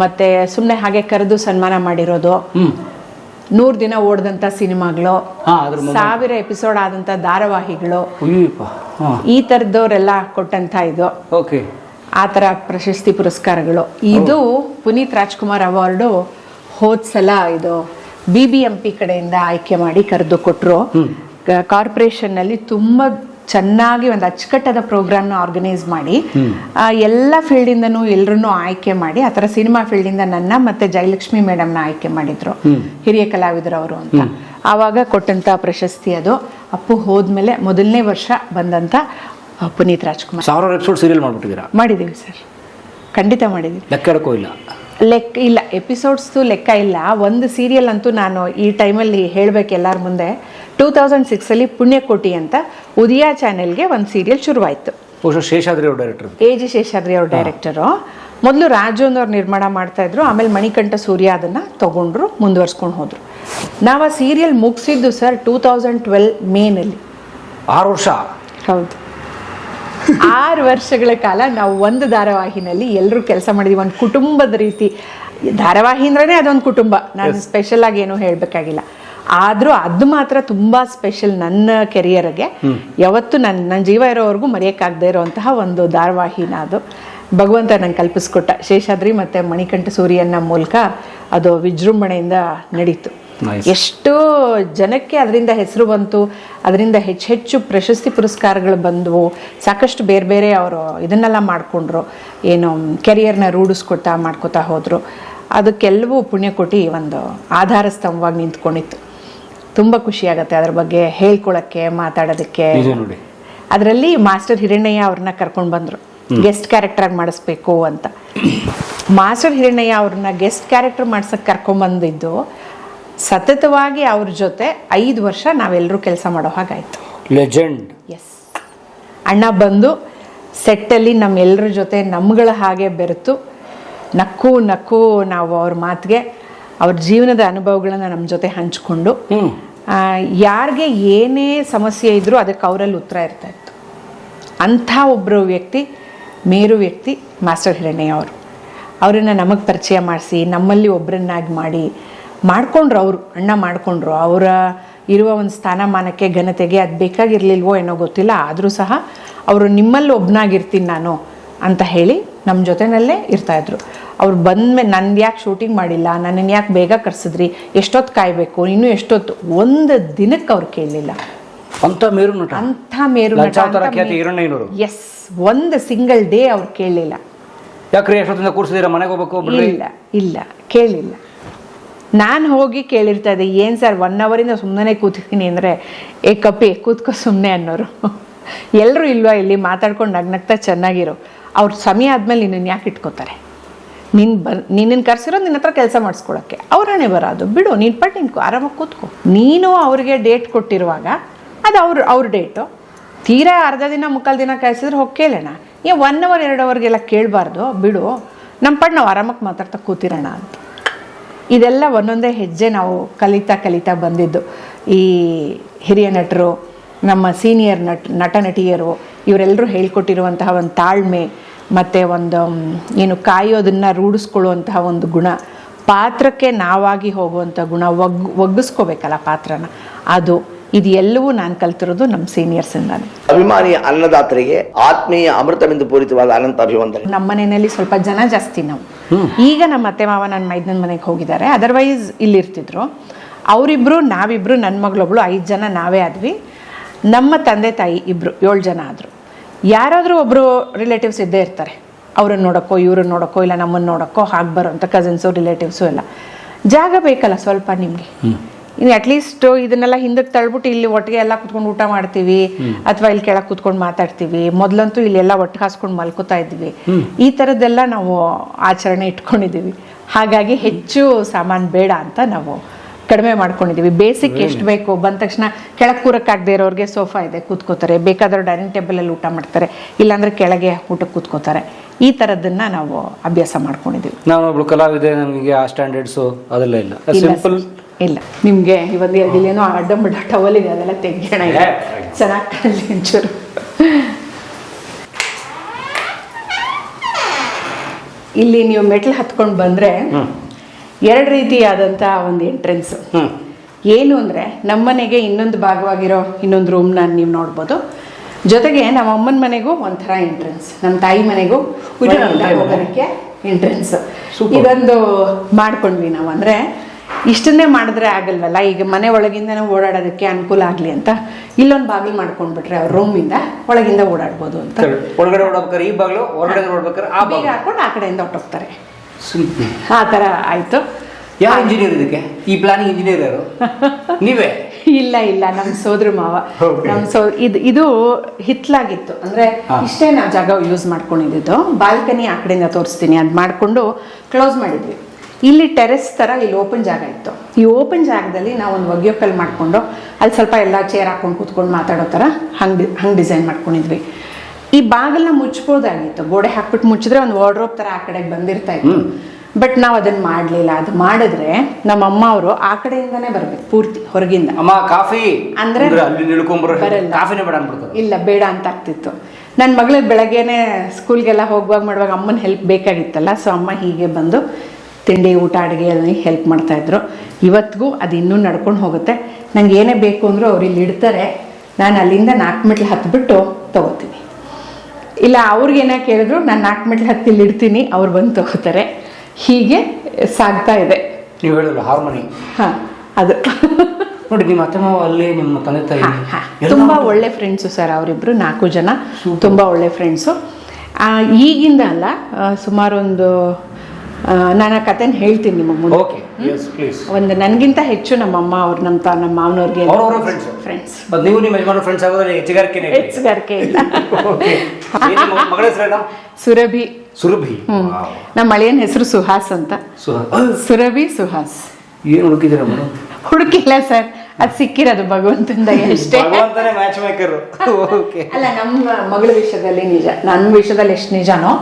ಮತ್ತೆ ಸುಮ್ಮನೆ ಹಾಗೆ ಕರೆದು ಸನ್ಮಾನ ಮಾಡಿರೋದು. ನೂರ್ ದಿನ ಓಡ್ದಂತ ಸಿನಿಮಾಗಳು ಸಾವಿರ ಎಪಿಸೋಡ್ ಆದಂತ ಧಾರಾವಾಹಿಗಳು. ಈ ತರದವರೆಲ್ಲ ಕೊಟ್ಟಂತ ಇದು. ಓಕೆ. ಆ ಥರ ಪ್ರಶಸ್ತಿ ಪುರಸ್ಕಾರಗಳು. ಇದು ಪುನೀತ್ ರಾಜ್ಕುಮಾರ್ ಅವಾರ್ಡು ಹೋದ್ ಸಲ ಇದು ಬಿ ಬಿ ಎಂ ಪಿ ಕಡೆಯಿಂದ ಆಯ್ಕೆ ಮಾಡಿ ಕರೆದು ಕೊಟ್ಟರು ಕಾರ್ಪೊರೇಷನ್ನಲ್ಲಿ ತುಂಬ ಚೆನ್ನಾಗಿ ಒಂದು ಅಚ್ಚುಕಟ್ಟಾದ ಪ್ರೋಗ್ರಾಮ್ನ ಆರ್ಗನೈಸ್ ಮಾಡಿ ಆ, ಎಲ್ಲ ಫೀಲ್ಡಿಂದನೂ ಎಲ್ಲರನ್ನೂ ಆಯ್ಕೆ ಮಾಡಿ ಆ ಥರ ಸಿನಿಮಾ ಫೀಲ್ಡಿಂದ ನನ್ನ ಮತ್ತೆ ಜಯಲಕ್ಷ್ಮಿ ಮೇಡಮ್ನ ಆಯ್ಕೆ ಮಾಡಿದ್ರು ಹಿರಿಯ ಕಲಾವಿದರವರು ಅಂತ. ಆವಾಗ ಕೊಟ್ಟಂತ ಪ್ರಶಸ್ತಿ ಅದು. ಅಪ್ಪು ಹೋದ್ಮೇಲೆ ಮೊದಲನೇ ವರ್ಷ ಬಂದಂತ ಪುನೀತ್ ರಾಜ್ಕುಮಾರ್. ಸಾವಿರಾರು ಎಪಿಸೋಡ್ ಸೀರಿಯಲ್ ಮಾಡ್ಬಿಟ್ಟಿದ್ರು ಮಾಡಿದ್ದೀವಿ ಸರ್. ಖಂಡಿತ ಮಾಡಿದ್ದೀವಿ. ಲೆಕ್ಕ ಇಲ್ಲ ಲೆಕ್ಕ ಇಲ್ಲ ಎಪಿಸೋಡ್ಸ್ದು ಲೆಕ್ಕ ಇಲ್ಲ. ಒಂದು ಸೀರಿಯಲ್ ಅಂತೂ ನಾನು ಈ ಟೈಮಲ್ಲಿ ಹೇಳಬೇಕು ಎಲ್ಲರ ಮುಂದೆ. ಟೂ ತೌಸಂಡ್ ಸಿಕ್ಸಲ್ಲಿ ಪುಣ್ಯಕೋಟಿ ಅಂತ ಉದಯ ಚಾನೆಲ್ಗೆ ಒಂದು ಸೀರಿಯಲ್ ಶುರುವಾಯಿತು. ಶೇಷಾದ್ರಿ ಅವ್ರ ಡೈರೆಕ್ಟರ್ ಎ ಜಿ ಶೇಷಾದ್ರಿ ಅವ್ರ ಡೈರೆಕ್ಟರು ಮೊದಲು ರಾಜು ಅನ್ನೋರು ನಿರ್ಮಾಣ ಮಾಡ್ತಾಯಿದ್ರು ಆಮೇಲೆ ಮಣಿಕಂಠ ಸೂರ್ಯ ಅದನ್ನು ತಗೊಂಡ್ರು ಮುಂದುವರ್ಸ್ಕೊಂಡು ಹೋದರು. ನಾವು ಆ ಸೀರಿಯಲ್ ಮುಗಿಸಿದ್ದು ಸರ್ ಟೂ ತೌಸಂಡ್ ಟ್ವೆಲ್ ಮೇನಲ್ಲಿ. ಆರು ವರ್ಷ. ಹೌದು. ಆರು ವರ್ಷಗಳ ಕಾಲ ನಾವು ಒಂದು ಧಾರಾವಾಹಿನಲ್ಲಿ ಎಲ್ಲರೂ ಕೆಲಸ ಮಾಡಿದೀವಿ. ಒಂದು ಕುಟುಂಬದ ರೀತಿ. ಧಾರಾವಾಹಿ ಅಂದ್ರೆ ಅದೊಂದು ಕುಟುಂಬ. ನಾನು ಸ್ಪೆಷಲ್ ಆಗಿ ಏನು ಹೇಳಬೇಕಾಗಿಲ್ಲ. ಆದರೂ ಅದು ಮಾತ್ರ ತುಂಬಾ ಸ್ಪೆಷಲ್ ನನ್ನ ಕೆರಿಯರ್ಗೆ ಯಾವತ್ತು ನನ್ನ ನನ್ನ ಜೀವ ಇರೋವರೆಗೂ ಮರೆಯೋಕ್ಕಾಗದೇ ಇರೋವಂತಹ ಒಂದು ಧಾರಾವಾಹಿನ ಅದು. ಭಗವಂತ ನಂಗೆ ಕಲ್ಪಿಸ್ಕೊಟ್ಟ. ಶೇಷಾದ್ರಿ ಮತ್ತು ಮಣಿಕಂಠ ಸೂರ್ಯನ ಮೂಲಕ ಅದು ವಿಜೃಂಭಣೆಯಿಂದ ನಡೀತು. ಎಷ್ಟೋ ಜನಕ್ಕೆ ಅದರಿಂದ ಹೆಸರು ಬಂತು ಅದರಿಂದ ಹೆಚ್ಚು ಹೆಚ್ಚು ಪ್ರಶಸ್ತಿ ಪುರಸ್ಕಾರಗಳು ಬಂದವು. ಸಾಕಷ್ಟು ಬೇರೆ ಬೇರೆ ಅವರು ಇದನ್ನೆಲ್ಲ ಮಾಡಿಕೊಂಡ್ರು. ಏನು ಕೆರಿಯರ್ನ ರೂಢಿಸ್ಕೊತಾ ಮಾಡ್ಕೋತಾ ಹೋದರು. ಅದಕ್ಕೆಲ್ಲವೂ ಪುಣ್ಯಕೋಟಿ ಒಂದು ಆಧಾರ ಸ್ತಂಭವಾಗಿ ನಿಂತ್ಕೊಂಡಿತ್ತು. ತುಂಬ ಖುಷಿಯಾಗತ್ತೆ ಅದ್ರ ಬಗ್ಗೆ ಹೇಳ್ಕೊಳಕ್ಕೆ ಮಾತಾಡೋದಕ್ಕೆ. ಅದರಲ್ಲಿ ಮಾಸ್ಟರ್ ಹಿರಣ್ಣಯ್ಯ ಅವ್ರನ್ನ ಕರ್ಕೊಂಡು ಬಂದರು. ಗೆಸ್ಟ್ ಕ್ಯಾರೆಕ್ಟರ್ ಆಗಿ ಮಾಡಿಸ್ಬೇಕು ಅಂತ. ಮಾಸ್ಟರ್ ಹಿರಣ್ಣಯ್ಯ ಅವ್ರನ್ನ ಗೆಸ್ಟ್ ಕ್ಯಾರೆಕ್ಟರ್ ಮಾಡ್ಸಕ್ಕೆ ಕರ್ಕೊಂಬಂದಿದ್ದು ಸತತವಾಗಿ ಅವ್ರ ಜೊತೆ ಐದು ವರ್ಷ ನಾವೆಲ್ಲರೂ ಕೆಲಸ ಮಾಡೋ ಹಾಗಾಯ್ತು. ಲೆಜೆಂಡ್ ಎಸ್ ಅಣ್ಣ ಬಂದು ಸೆಟ್ಟಲ್ಲಿ ನಮ್ಮೆಲ್ಲರ ಜೊತೆ ನಮ್ಗಳ ಹಾಗೆ ಬೆರೆತು ನಕ್ಕು ನಕ್ಕು ನಾವು ಅವ್ರ ಮಾತಿಗೆ ಅವ್ರ ಜೀವನದ ಅನುಭವಗಳನ್ನ ನಮ್ಮ ಜೊತೆ ಹಂಚ್ಕೊಂಡು ಯಾರಿಗೆ ಏನೇ ಸಮಸ್ಯೆ ಇದ್ದರೂ ಅದಕ್ಕೆ ಅವರಲ್ಲಿ ಉತ್ತರ ಇರ್ತಾ ಇತ್ತು ಅಂಥ ಒಬ್ಬರು ವ್ಯಕ್ತಿ ಮೇರು ವ್ಯಕ್ತಿ ಮಾಸ್ಟರ್ ಹಿರಣ್ಯ ಅವರು. ಅವರನ್ನು ನಮಗೆ ಪರಿಚಯ ಮಾಡಿಸಿ ನಮ್ಮಲ್ಲಿ ಒಬ್ಬರನ್ನಾಗಿ ಮಾಡಿ ಮಾಡ್ಕೊಂಡ್ರು ಅವರು ಅಣ್ಣ ಮಾಡಿಕೊಂಡ್ರು. ಅವರ ಇರುವ ಒಂದು ಸ್ಥಾನಮಾನಕ್ಕೆ ಘನತೆಗೆ ಅದು ಬೇಕಾಗಿರಲಿಲ್ವೋ ಏನೋ ಗೊತ್ತಿಲ್ಲ. ಆದರೂ ಸಹ ಅವರು ನಿಮ್ಮಲ್ಲಿ ಒಬ್ಬನಾಗಿರ್ತೀನಿ ನಾನು ಅಂತ ಹೇಳಿ ನಮ್ಮ ಜೊತೆನಲ್ಲೇ ಇರ್ತಾಯಿದ್ರು ಅವ್ರು ಬಂದ್ಮೇಲೆ ನಂದು ಯಾಕೆ ಶೂಟಿಂಗ್ ಮಾಡಿಲ್ಲ? ನನ್ನನ್ನು ಯಾಕೆ ಬೇಗ ಕರೆಸಿದ್ರಿ? ಎಷ್ಟೊತ್ತು ಕಾಯಬೇಕು? ಇನ್ನೂ ಎಷ್ಟೊತ್ತು? ಒಂದು ದಿನಕ್ಕೆ ಅವ್ರು ಕೇಳಲಿಲ್ಲ. ಅಂತ ಮೇರು ನಟ. ಅಂಥ ಮೇರು ನಟ ಎಸ್ ಒಂದು ಸಿಂಗಲ್ ಡೇ ಅವ್ರು ಕೇಳಲಿಲ್ಲ. ಯಾಕ್ರಿ ಎಷ್ಟೊತ್ತಿಂದ ಕೂರಿಸಿದೀರ? ಮನೆಗೆ ಹೋಗ್ಬೇಕು ಇಲ್ಲ ಇಲ್ಲ. ಕೇಳಲಿಲ್ಲ. ನಾನು ಹೋಗಿ ಕೇಳಿರ್ತಾ ಇದ್ದೆ ಏನು ಸರ್ ಒನ್ ಅವರಿಂದ ಸುಮ್ಮನೆ ಕೂತಿದ್ದೀನಿ ಅಂದರೆ, ಏ ಕಪ್ಪಿ ಕೂತ್ಕೋ ಸುಮ್ಮನೆ ಅನ್ನೋರು. ಎಲ್ಲರೂ ಇಲ್ವಾ ಇಲ್ಲಿ? ಮಾತಾಡ್ಕೊಂಡು ನಗ್ನಗ್ತಾ ಚೆನ್ನಾಗಿರೋ. ಅವ್ರ ಸಮಯ ಆದಮೇಲೆ ನಿನ್ನನ್ನು ಯಾಕೆ ಇಟ್ಕೋತಾರೆ? ನಿನ್ನ ಬ ನಿನ್ನನ್ನು ಕರ್ಸಿರೋದು ನಿನ್ನ ಹತ್ರ ಕೆಲಸ ಮಾಡಿಸ್ಕೊಳಕ್ಕೆ. ಅವ್ರನ್ನೇ ಬರೋದು. ಬಿಡು, ನೀನು ಪಟ್ಟು ನಿನ್ಕೋ ಆರಾಮಾಗಿ ಕೂತ್ಕೋ. ನೀನು ಅವ್ರಿಗೆ ಡೇಟ್ ಕೊಟ್ಟಿರುವಾಗ, ಅದು ಅವ್ರ ಅವ್ರ ಡೇಟು ತೀರಾ ಅರ್ಧ ದಿನ, ಮುಕ್ಕಾಲು ದಿನ ಕಾಯಿಸಿದ್ರೆ ಹೋಗಿ ಕೇಳೋಣ ಏ ಒನ್ ಅವರ್ ಎರಡು ಅವರ್ಗೆಲ್ಲ ಕೇಳಬಾರ್ದು. ಬಿಡು ನಮ್ಮ ಪಟ್ಟು ನಾವು ಆರಾಮಾಗಿ ಮಾತಾಡ್ತಾ ಕೂತಿರೋಣ ಅಂತ. ಇದೆಲ್ಲ ಒಂದೊಂದೇ ಹೆಜ್ಜೆ ನಾವು ಕಲಿತಾ ಕಲಿತಾ ಬಂದಿದ್ದು. ಈ ಹಿರಿಯ ನಟರು ನಮ್ಮ ಸೀನಿಯರ್ ನಟ ನಟ ನಟಿಯರು ಇವರೆಲ್ಲರೂ ಹೇಳ್ಕೊಟ್ಟಿರುವಂತಹ ಒಂದು ತಾಳ್ಮೆ ಮತ್ತು ಒಂದು ಏನು ಕಾಯೋದನ್ನು ರೂಢಿಸ್ಕೊಳ್ಳುವಂತಹ ಒಂದು ಗುಣ. ಪಾತ್ರಕ್ಕೆ ನಾವಾಗಿ ಹೋಗುವಂಥ ಗುಣ ಒಗ್ ಒಗ್ಗಿಸ್ಕೋಬೇಕಲ್ಲ ಪಾತ್ರನ. ಅದು ಇದು ಎಲ್ಲವೂ ನಾನು ಕಲ್ತಿರೋದು ನಮ್ಮ ಸೀನಿಯರ್ಸಿಂದಾನೆ ಅಭಿಮಾನಿ ಅನ್ನದಾತರಿಗೆ ಆತ್ಮೀಯ ಅಮೃತವೆಂದು ಪೂರಿತವಾದ ಅನಂತ ಅಭಿವಂದನೆ. ನಮ್ಮ ಮನೆಯಲ್ಲಿ ಸ್ವಲ್ಪ ಜನ ಜಾಸ್ತಿ ನಾವು. ಈಗ ನಮ್ಮ ಅತ್ತೆ ಮಾವ ನನ್ನ ಮೈದನ ಮನೆಗೆ ಹೋಗಿದ್ದಾರೆ. ಅದರ್ವೈಸ್ ಇಲ್ಲಿರ್ತಿದ್ರು ಅವರಿಬ್ಬರು ನಾವಿಬ್ಬರು ನನ್ನ ಮಗಳೊಬ್ಳು ಐದು ಜನ, ನಾವೇ ಆದ್ವಿ. ನಮ್ಮ ತಂದೆ ತಾಯಿ ಇಬ್ಬರು ಏಳು ಜನ ಆದರು. ಯಾರಾದರೂ ಒಬ್ಬರು ರಿಲೇಟಿವ್ಸ್ ಇದ್ದೇ ಇರ್ತಾರೆ. ಅವ್ರನ್ನ ನೋಡೋಕ್ಕೋ ಇವ್ರನ್ನ ನೋಡೋಕ್ಕೋ, ಇಲ್ಲ ನಮ್ಮನ್ನು ನೋಡೋಕ್ಕೋ, ಹಾಗೆ ಬರೋಂಥ ಕಸಿನ್ಸು ರಿಲೇಟಿವ್ಸು ಎಲ್ಲ. ಜಾಗ ಬೇಕಲ್ಲ ಸ್ವಲ್ಪ ನಿಮಗೆ. ಇನ್ನು ಅಟ್ಲೀಸ್ಟ್ ಇದನ್ನೆಲ್ಲ ಹಿಂದಕ್ಕೆ ತಳ್ಬಿಟ್ಟು ಇಲ್ಲಿ ಒಟ್ಟಿಗೆ ಎಲ್ಲ ಕುತ್ಕೊಂಡು ಊಟ ಮಾಡ್ತೀವಿ ಅಥವಾ ಇಲ್ಲಿ ಕೆಳಗೆ ಕುತ್ಕೊಂಡು ಮಾತಾಡ್ತೀವಿ ಮೊದಲಂತೂ ಇಲ್ಲೆಲ್ಲ ಒಟ್ಟಿಗೆ ಹಾಸ್ಕೊಂಡು ಮಲ್ಕೋತಾ ಇದ್ವಿ. ಈ ಥರದ್ದೆಲ್ಲ ನಾವು ಆಚರಣೆ ಇಟ್ಕೊಂಡಿದ್ದೀವಿ. ಹಾಗಾಗಿ ಹೆಚ್ಚು ಸಾಮಾನು ಬೇಡ ಅಂತ ನಾವು ಕಡಿಮೆ ಮಾಡ್ಕೊಂಡಿದ್ದೀವಿ. ಬೇಸಿಕ್ ಎಷ್ಟು ಬೇಕು? ಬಂದ ತಕ್ಷಣ ಕೆಳಗೆ ಕೂರಕ್ಕಾಗದೇ ಇರೋರಿಗೆ ಸೋಫಾ ಇದೆ ಕೂತ್ಕೋತಾರೆ. ಬೇಕಾದ್ರೆ ಡೈನಿಂಗ್ ಟೇಬಲಲ್ಲಿ ಊಟ ಮಾಡ್ತಾರೆ. ಇಲ್ಲಾಂದ್ರೆ ಕೆಳಗೆ ಊಟಕ್ಕೆ ಕೂತ್ಕೋತಾರೆ. ಈ ಥರದ್ದನ್ನು ನಾವು ಅಭ್ಯಾಸ ಮಾಡ್ಕೊಂಡಿದ್ದೀವಿ. ನಾನು ಒಬ್ಳು ಕಲಾವಿದೆ ನನಗೆ ಆ ಸ್ಟ್ಯಾಂಡರ್ಡ್ಸು ಅದೆಲ್ಲ ಇಲ್ಲ. ಸಿಂಪಲ್. ಇಲ್ಲ. ನಿಮ್ಗೆ ಇವತ್ತು ಅಡ್ಡ ಮುಡ್ಡ ಟವಲ್ ಇದೆ ಅದೆಲ್ಲ ತೆಗಿಯೋಣ ಚೆನ್ನಾಗಿ ಕಾಣಲಿ ಒಂಚೂರು. ಇಲ್ಲಿ ನೀವು ಮೆಟ್ಲು ಹತ್ಕೊಂಡು ಬಂದರೆ ಎರಡು ರೀತಿಯಾದಂಥ ಒಂದು ಎಂಟ್ರೆನ್ಸ್ ಏನು ಅಂದರೆ ನಮ್ಮನೆಗೆ ಇನ್ನೊಂದು ಭಾಗವಾಗಿರೋ ಇನ್ನೊಂದು ರೂಮ್ನ ನೀವು ನೋಡ್ಬೋದು. ಜೊತೆಗೆ ನಮ್ಮ ಅಮ್ಮನ ಮನೆಗೂ ಒಂಥರ ಎಂಟ್ರೆನ್ಸ್ ನಮ್ಮ ತಾಯಿ ಮನೆಗೂ ಹೋಗೋದಕ್ಕೆ ಎಂಟ್ರೆನ್ಸ್ ಇದೊಂದು ಮಾಡ್ಕೊಂಡ್ವಿ ನಾವು ಅಂದರೆ ಇಷ್ಟನ್ನೇ ಮಾಡಿದ್ರೆ ಆಗಲ್ವಲ್ಲ? ಈಗ ಮನೆ ಒಳಗಿಂದನೇ ಓಡಾಡೋದಕ್ಕೆ ಅನುಕೂಲ ಆಗಲಿ ಅಂತ ಇಲ್ಲೊಂದು ಬಾಗಿಲು ಮಾಡ್ಕೊಂಡ್ಬಿಟ್ರೆ ಅವ್ರ ರೂಮಿಂದ ಒಳಗಿಂದ ಓಡಾಡ್ಬೋದು ಅಂತ. ಒಳಗಡೆ ಓಡಬೇಕಾರೆ ಈ ಬಾಗಿಲು ಹೊರಗಡೆ ನೋಡ್ಬೇಕಾರೆ ಆ ಬೀಗ ಬಾಗಿಲು. ಹಾಕೊಂಡು ಆ ಕಡೆಯಿಂದ ಹೊಟ್ಟೋಗ್ತಾರೆ ಆ ಥರ ಆಯಿತು. ಯಾವ ಇಂಜಿನಿಯರ್ ಇದಕ್ಕೆ? ಈ ಪ್ಲಾನಿಂಗ್ ಇಂಜಿನಿಯರ್ ಯಾರು? ನೀವೇ? ಇಲ್ಲ ಇಲ್ಲ ನಮ್ಮ ಸೋದ್ರ ಮಾವ. ನಮ್ಮ ಸೋ ಇದು ಇದು ಹಿತ್ಲಾಗಿತ್ತು. ಅಂದ್ರೆ ಇಷ್ಟೇ ನಾವು ಜಾಗ ಯೂಸ್ ಮಾಡ್ಕೊಂಡಿದ್ದು. ಬಾಲ್ಕನಿ ಆ ಕಡೆಯಿಂದ ತೋರಿಸ್ತೀನಿ. ಅದು ಮಾಡಿಕೊಂಡು ಕ್ಲೋಸ್ ಮಾಡಿದ್ವಿ. ಇಲ್ಲಿ ಟೆರೆಸ್ ಥರ ಇಲ್ಲಿ ಓಪನ್ ಜಾಗ ಇತ್ತು. ಈ ಓಪನ್ ಜಾಗದಲ್ಲಿ ನಾವು ಒಂದು ಒಗ್ಯೊಕ್ಕಲ್ಲಿ ಮಾಡಿಕೊಂಡು ಅಲ್ಲಿ ಸ್ವಲ್ಪ ಎಲ್ಲ ಚೇರ್ ಹಾಕೊಂಡು ಕೂತ್ಕೊಂಡು ಮಾತಾಡೋ ಥರ ಹಂಗೆ ಹಂಗೆ ಡಿಸೈನ್ ಮಾಡ್ಕೊಂಡಿದ್ವಿ. ಈ ಬಾಗಿಲನ್ನ ಮುಚ್ಬೋದಾಗಿತ್ತು. ಗೋಡೆ ಹಾಕ್ಬಿಟ್ಟು ಮುಚ್ಚಿದ್ರೆ ಒಂದು ವಾರ್ಡ್ರೋಬ್ ಥರ ಆ ಕಡೆಗೆ ಬಂದಿರ್ತಾ ಇತ್ತು. ಬಟ್ ನಾವು ಅದನ್ನ ಮಾಡಲಿಲ್ಲ. ಅದು ಮಾಡಿದ್ರೆ ನಮ್ಮ ಅಮ್ಮ ಅವರು ಆ ಕಡೆಯಿಂದನೇ ಬರ್ಬೇಕು ಪೂರ್ತಿ ಹೊರಗಿಂದ. ಅಮ್ಮ ಕಾಫಿ? ಅಂದ್ರೆ. ಕಾಫಿನೇ ಬೇಡ ಇಲ್ಲ ಬೇಡ ಅಂತ ಆಗ್ತಿತ್ತು. ನನ್ನ ಮಗಳಿಗೆ ಬೆಳಗ್ಗೆನೆ ಸ್ಕೂಲ್ಗೆಲ್ಲ ಹೋಗುವಾಗ ಮಾಡುವಾಗ ಅಮ್ಮನ ಹೆಲ್ಪ್ ಬೇಕಾಗಿತ್ತಲ್ಲ ಸೊ ಅಮ್ಮ ಹೀಗೆ ಬಂದು ತಿಂಡಿ ಊಟ ಅಡುಗೆ ಎಲ್ಲ ಹೆಲ್ಪ್ ಮಾಡ್ತಾಯಿದ್ರು ಇವತ್ತಿಗೂ ಅದು ಇನ್ನೂ ನಡ್ಕೊಂಡು ಹೋಗುತ್ತೆ. ನನಗೆ ಏನೇ ಬೇಕು ಅಂದರೂ ಅವ್ರು ಇಲ್ಲಿ ಇಡ್ತಾರೆ. ನಾನು ಅಲ್ಲಿಂದ ನಾಲ್ಕು ಮೆಟ್ಲು ಹತ್ಬಿಟ್ಟು ತೊಗೋತೀನಿ. ಇಲ್ಲ ಅವ್ರಿಗೇನ ಕೇಳಿದ್ರು ನಾನು ನಾಲ್ಕು ಮೆಟ್ಲು ಹತ್ತಿ ಇಲ್ಲಿ ಇಡ್ತೀನಿ. ಅವ್ರು ಬಂದು ತೊಗೋತಾರೆ. ಹೀಗೆ ಸಾಗ್ತಾ ಇದೆ. ನೀವು ಹೇಳಿದ್ರು ಹಾರ್ಮೋನಿ ಹಾಂ ಅದು. ನೋಡಿ ನಿಮ್ಮ ಅತ್ತೆ ಮಾವ ಅಲ್ಲಿ ನಿಮ್ಮ ತಂದೆ ತಾಯಿ. ತುಂಬಾ ಒಳ್ಳೆ ಫ್ರೆಂಡ್ಸು ಸರ್ ಅವರಿಬ್ಬರು ನಾಲ್ಕು ಜನ. ತುಂಬಾ ಒಳ್ಳೆ ಫ್ರೆಂಡ್ಸು ಈಗಿಂದ ಅಲ್ಲ ಸುಮಾರೊಂದು ಸುಮಾರು ಒಂದು ಆ, ನಾನು ಆ ಕಥೆನ ಹೇಳ್ತೀನಿ ನಿಮಗೆ ಮುಂದೆ. ಓಕೆ ಎಸ್ ಪ್ಲೀಸ್ ಒಂದು ನನಗಿಂತ ಹೆಚ್ಚು ನಮ್ಮ ಅಮ್ಮ ಅವ್ರು ನಮ್ಮ ತಾ ನಮ್ಮ ಮಾವನವ್ರಿಗೆ ಅವ್ರವ್ರ friends? ಫ್ರೆಂಡ್ಸ್ ಬಟ್ ನೀವು ನಿಮ್ಮ ಯಜಮಾನ ಫ್ರೆಂಡ್ಸ್ ಆಗೋದ್ರೆ ಹೆಚ್ಚುಗಾರಿಕೆ. ಹೆಚ್ಚುಗಾರಿಕೆ ಇಲ್ಲ. ಓಕೆ ಮಗಳ ಹೆಸರೇನು ಸುರಭಿ. ಸುರಭಿ. ನಮ್ಮ ಅಳಿಯನ ಹೆಸರು ಸುಹಾಸ್ ಅಂತ. ಸುರ ಸುರಭಿ ಸುಹಾಸ್. ಏನು ಹುಡುಕಿದ್ದೀರ ಹುಡುಕಿಲ್ಲ ಸರ್. ಅದು ಸಿಕ್ಕಿರೋದು ಭಗವಂತನ ಅಷ್ಟೇ ಭಗವಂತನೇ ಮ್ಯಾಚ್ ಮೇಕರ್ ಅಲ್ಲ ನಮ್ಮ ಮಗಳ ವಿಷಯದಲ್ಲಿ ನಿಜ. ನನ್ನ ವಿಷಯದಲ್ಲಿ ಎಷ್ಟು ನಿಜನೋ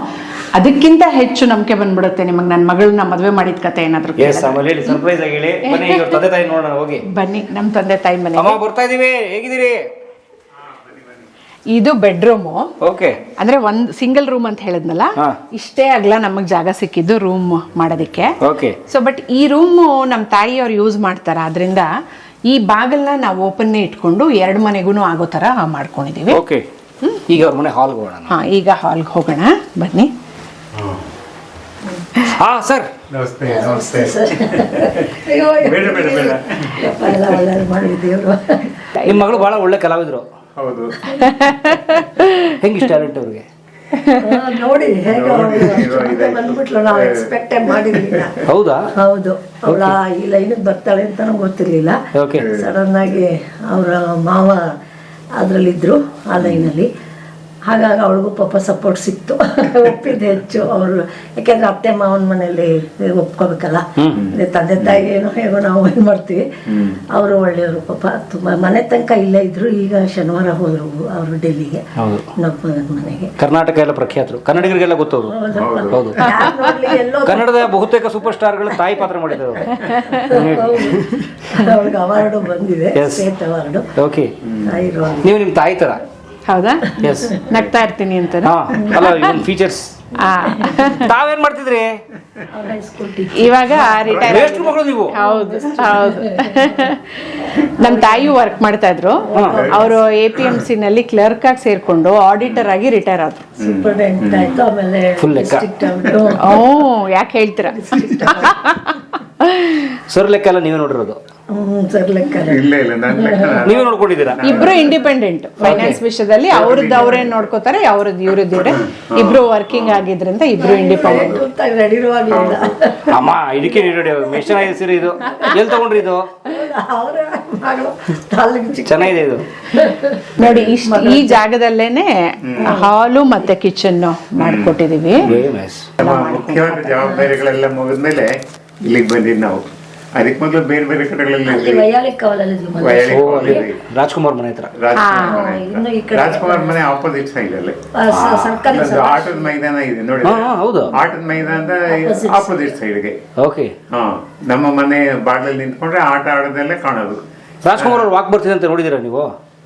ಅದಕ್ಕಿಂತ ಹೆಚ್ಚು ನಂಬಿಕೆ ಬಂದ್ಬಿಡುತ್ತೆ ನಿಮಗೆ ನನ್ನ ಮಗಳನ್ನ ಮದುವೆ ಮಾಡಿದ ಕತೆ ಏನಾದ್ರು ಎಸ್ ಕೇಳಿದ್ರೆ. ಆಮೇಲೆ ಹೇಳಿ ಸರ್ಪ್ರೈಸ್ ಆಗಿ ಹೇಳಿ. ಬನ್ನಿ ಈಗ ತಂದೆ ತಾಯಿ ನೋಡೋಣ ಹೋಗಿ. ಬನ್ನಿ ನಮ್ಮ ತಂದೆ ತಾಯಿ ಮನೆ ಅಮ್ಮ ಬರ್ತಾ ಇದೀವಿ. ಹೇಗಿದ್ದೀರಿ? ಇದು ಬೆಡ್ರೂಮ್ ಓಕೆ ಅಂದ್ರೆ ಒಂದ್ ಸಿಂಗಲ್ ರೂಮ್ ಅಂತ ಹೇಳಿದ್ನಲ್ಲ? ಹಾ. ಇಷ್ಟೇ ಆಗ್ಲ ನಮಗ್ ಜಾಗ ಸಿಕ್ಕಿದ್ದು ರೂಮ್ ಮಾಡೋದಕ್ಕೆ. ಓಕೆ ಸೊ ಬಟ್ ಈ ರೂಮು ನಮ್ಮ ತಾಯಿಯವ್ರು ಯೂಸ್ ಮಾಡ್ತಾರ. ಅದರಿಂದ ಈ ಬಾಗಿಲ್ನ ನಾವು ಓಪನ್ನೇ ಇಟ್ಕೊಂಡು ಎರಡು ಮನೆಗೂ ಆಗೋ ತರ ಮಾಡ್ಕೊಂಡಿದೀವಿ. ಓಕೆ ಈಗ ಅವ್ರ ಮನೆ ಹಾಲ್ಗೆ ಹೋಗೋಣ. ಹಾ ಈಗ ಹಾಲ್ಗೆ ಹೋಗೋಣ. ಬನ್ನಿ. ಹಾ ಸರ್. ನಮಸ್ತೆ ನಮಸ್ತೆ ಬೇಡ ಬೇಡ ಬೇಡ. ನಿಮ್ಮ ಮಗಳು ಬಹಳ ಒಳ್ಳೆ ಕಲಾವಿದ್ರು. ಹೌದು. ಹೆಂಗಿಷ್ಟ ಟ್ಯಾಲೆಂಟ್ ಅವ್ರಿಗೆ? ನೋಡಿ ಹೇಗೆ. ಬಂದ್ಬಿಟ್ಲು ನಾವು ಎಕ್ಸ್ಪೆಕ್ಟೇ ಮಾಡಿರ್ಲಿಲ್ಲ ಹೌದಾ? ಹೌದು. ಅವಳ ಈ ಲೈನಿಗೆ ಬರ್ತಾಳೆ ಅಂತ ಗೊತ್ತಿರ್ಲಿಲ್ಲ. ಓಕೆ ಸಡನ್ ಆಗಿ ಅವರ ಮಾವ ಅದರಲ್ಲಿದ್ದರು ಆ ಲೈನಲ್ಲಿ. ಹಾಗಾಗಿ ಅವಳಿಗೂ ಪಾಪ ಸಪೋರ್ಟ್ ಸಿಕ್ತು. ಒಪ್ಪಿದ್ದು ಹೆಚ್ಚು ಅವರು. ಯಾಕೆಂದ್ರೆ ಅತ್ತೆ ಮಾವನ ಮನೆಯಲ್ಲಿ ಒಪ್ಕೋಬೇಕಲ್ಲ? ತಂದೆ ತಾಯಿ ಏನೋ ಹೇಗೋ ನಾವು ಇದು ಮಾಡ್ತೀವಿ. ಅವರು ಒಳ್ಳೆಯವರು ಪಾಪ. ತುಂಬಾ ಮನೆ ತನಕ ಇಲ್ಲೇ ಇದ್ರು ಈಗ ಶನಿವಾರ ಹೋದ್ರು ಅವರು ಡೆಲ್ಲಿಗೆ. ನಮ್ಮ ಮನೆಗೆ. ಕರ್ನಾಟಕ ಎಲ್ಲ ಪ್ರಖ್ಯಾತರು. ಕನ್ನಡಿಗರಿಗೆಲ್ಲ ಗೊತ್ತವರು ಹೌದು ಕನ್ನಡದ ಬಹುತೇಕ ಸೂಪರ್ ಸ್ಟಾರ್ಗಳು ತಾಯಿ ಪಾತ್ರ ಮಾಡಿದ್ರು ಅವಳಿಗೆ ಅವಾರ್ಡು ಬಂದಿದೆ. ಸ್ಟೇಟ್ ಅವಾರ್ಡು ಓಕೆ ನೀವು ನಿಮ್ಮ ತಾಯಿ ತರ. ಹೌದಾ? ಎಸ್ ನಗ್ತಾ ಇರ್ತೀನಿ ಅಂತ ಹಾ ಅಲ್ಲ ಇವನ್ ಫೀಚರ್ಸ್ ಆ. ತಾವೇನ್ ಮಾಡ್ತಿದ್ರಿ? ಇವಾಗ ರಿಟೈರ್ ನೀವು. ಹೌದು ಹೌದು. ನಮ್ಮ ತಾಯಿಯು ವರ್ಕ್ ಮಾಡ್ತಾ ಇದ್ರು. ಅವರು ಎ ಪಿ ಎಂ ಸಿ ನಲ್ಲಿ ಕ್ಲರ್ಕ್ ಆಗಿ ಸೇರ್ಕೊಂಡು ಆಡಿಟರ್ ಆಗಿ ರಿಟೈರ್ ಆದ್ರು. ಓ ಯಾಕೆ ಹೇಳ್ತೀರಾ? ಸರ್ ಲೆಕ್ಕ ಎಲ್ಲ ನೀವೇ ನೋಡಿರೋದು. ಸರ್ ಲೆಕ್ಕ ಇಲ್ಲ ಇಲ್ಲ ನನ್ನ ಲೆಕ್ಕ ನಾನು- ನೀವೇ ನೋಡ್ಕೊಂಡಿದ್ದೀರಾ? ಇಬ್ರು ಇಂಡಿಪೆಂಡೆಂಟ್ ಫೈನಾನ್ಸ್ ವಿಷಯದಲ್ಲಿ ಅವ್ರದ್ದು ಅವ್ರೇನ್ ನೋಡ್ಕೋತಾರೆ ಅವ್ರದ್ದು ಇವ್ರದ್ದು ಇವ್ರೆ ಇಬ್ರು ವರ್ಕಿಂಗ್ ಆಗಿದ್ರಿಂದ ಇಬ್ರು ಇಂಡಿಪೆಂಡೆಂಟ್ ಅಮ್ಮ ಇದಕ್ಕೆ ನೀಡಿ ಸೀರೆ ಇದು. ಎಲ್ಲಿ ತಗೊಂಡ್ರಿ ಇದು? ಅವರ ಮಗಳು ತಾಲಿಗೆ ಚಿಕ್ಕ ಚೆನ್ನಾಗಿದೆ ಇದು. ನೋಡಿ ಇಷ್ಟ ಈ ಜಾಗದಲ್ಲೇನೆ ಹಾಲು ಮತ್ತೆ ಕಿಚನ್ ಮಾಡ್ಕೊಟ್ಟಿದೀವಿ. ವೆರಿ ನೈಸ್ ನಮ್ಮ ಮುಖ್ಯವಾದ ಜವಾಬ್ದಾರಿಗಳೆಲ್ಲ ಮುಗಿದ್ಮೇಲೆ ಇಲ್ಲಿಗೆ ಬಂದಿದ್ದು ನಾವು. ಅದಕ್ಕೆ ಮೊದಲು ಬೇರೆ ಬೇರೆ ಕಡೆಗಳಲ್ಲಿ ರಾಜ್ಕುಮಾರ್ ಮನೆ ಹತ್ರ. ರಾಜ್ಕುಮಾರ್ ಮನೆ ಆಪೋಸಿಟ್ ಸೈಡ್ ಅಲ್ಲಿ. ಆಟದ ಮೈದಾನ ಇದೆ ನೋಡಿ ಹೌದು. ಆಟದ ಮೈದಾನ ಆಪೋಸಿಟ್ ಸೈಡ್ಗೆ ಓಕೆ. ಹಾ ನಮ್ಮ ಮನೆ ಬಾಗಿಲಲ್ಲಿ ನಿಂತ್ಕೊಂಡ್ರೆ ಆಟ ಆಡೋದಲ್ಲೇ ಕಾಣೋದು. ರಾಜ್ಕುಮಾರ್ ಅವ್ರು ವಾಕ್ ಬರ್ತಿದೆ ಅಂತ ನೋಡಿದ್ದೀರಾ ನೀವು?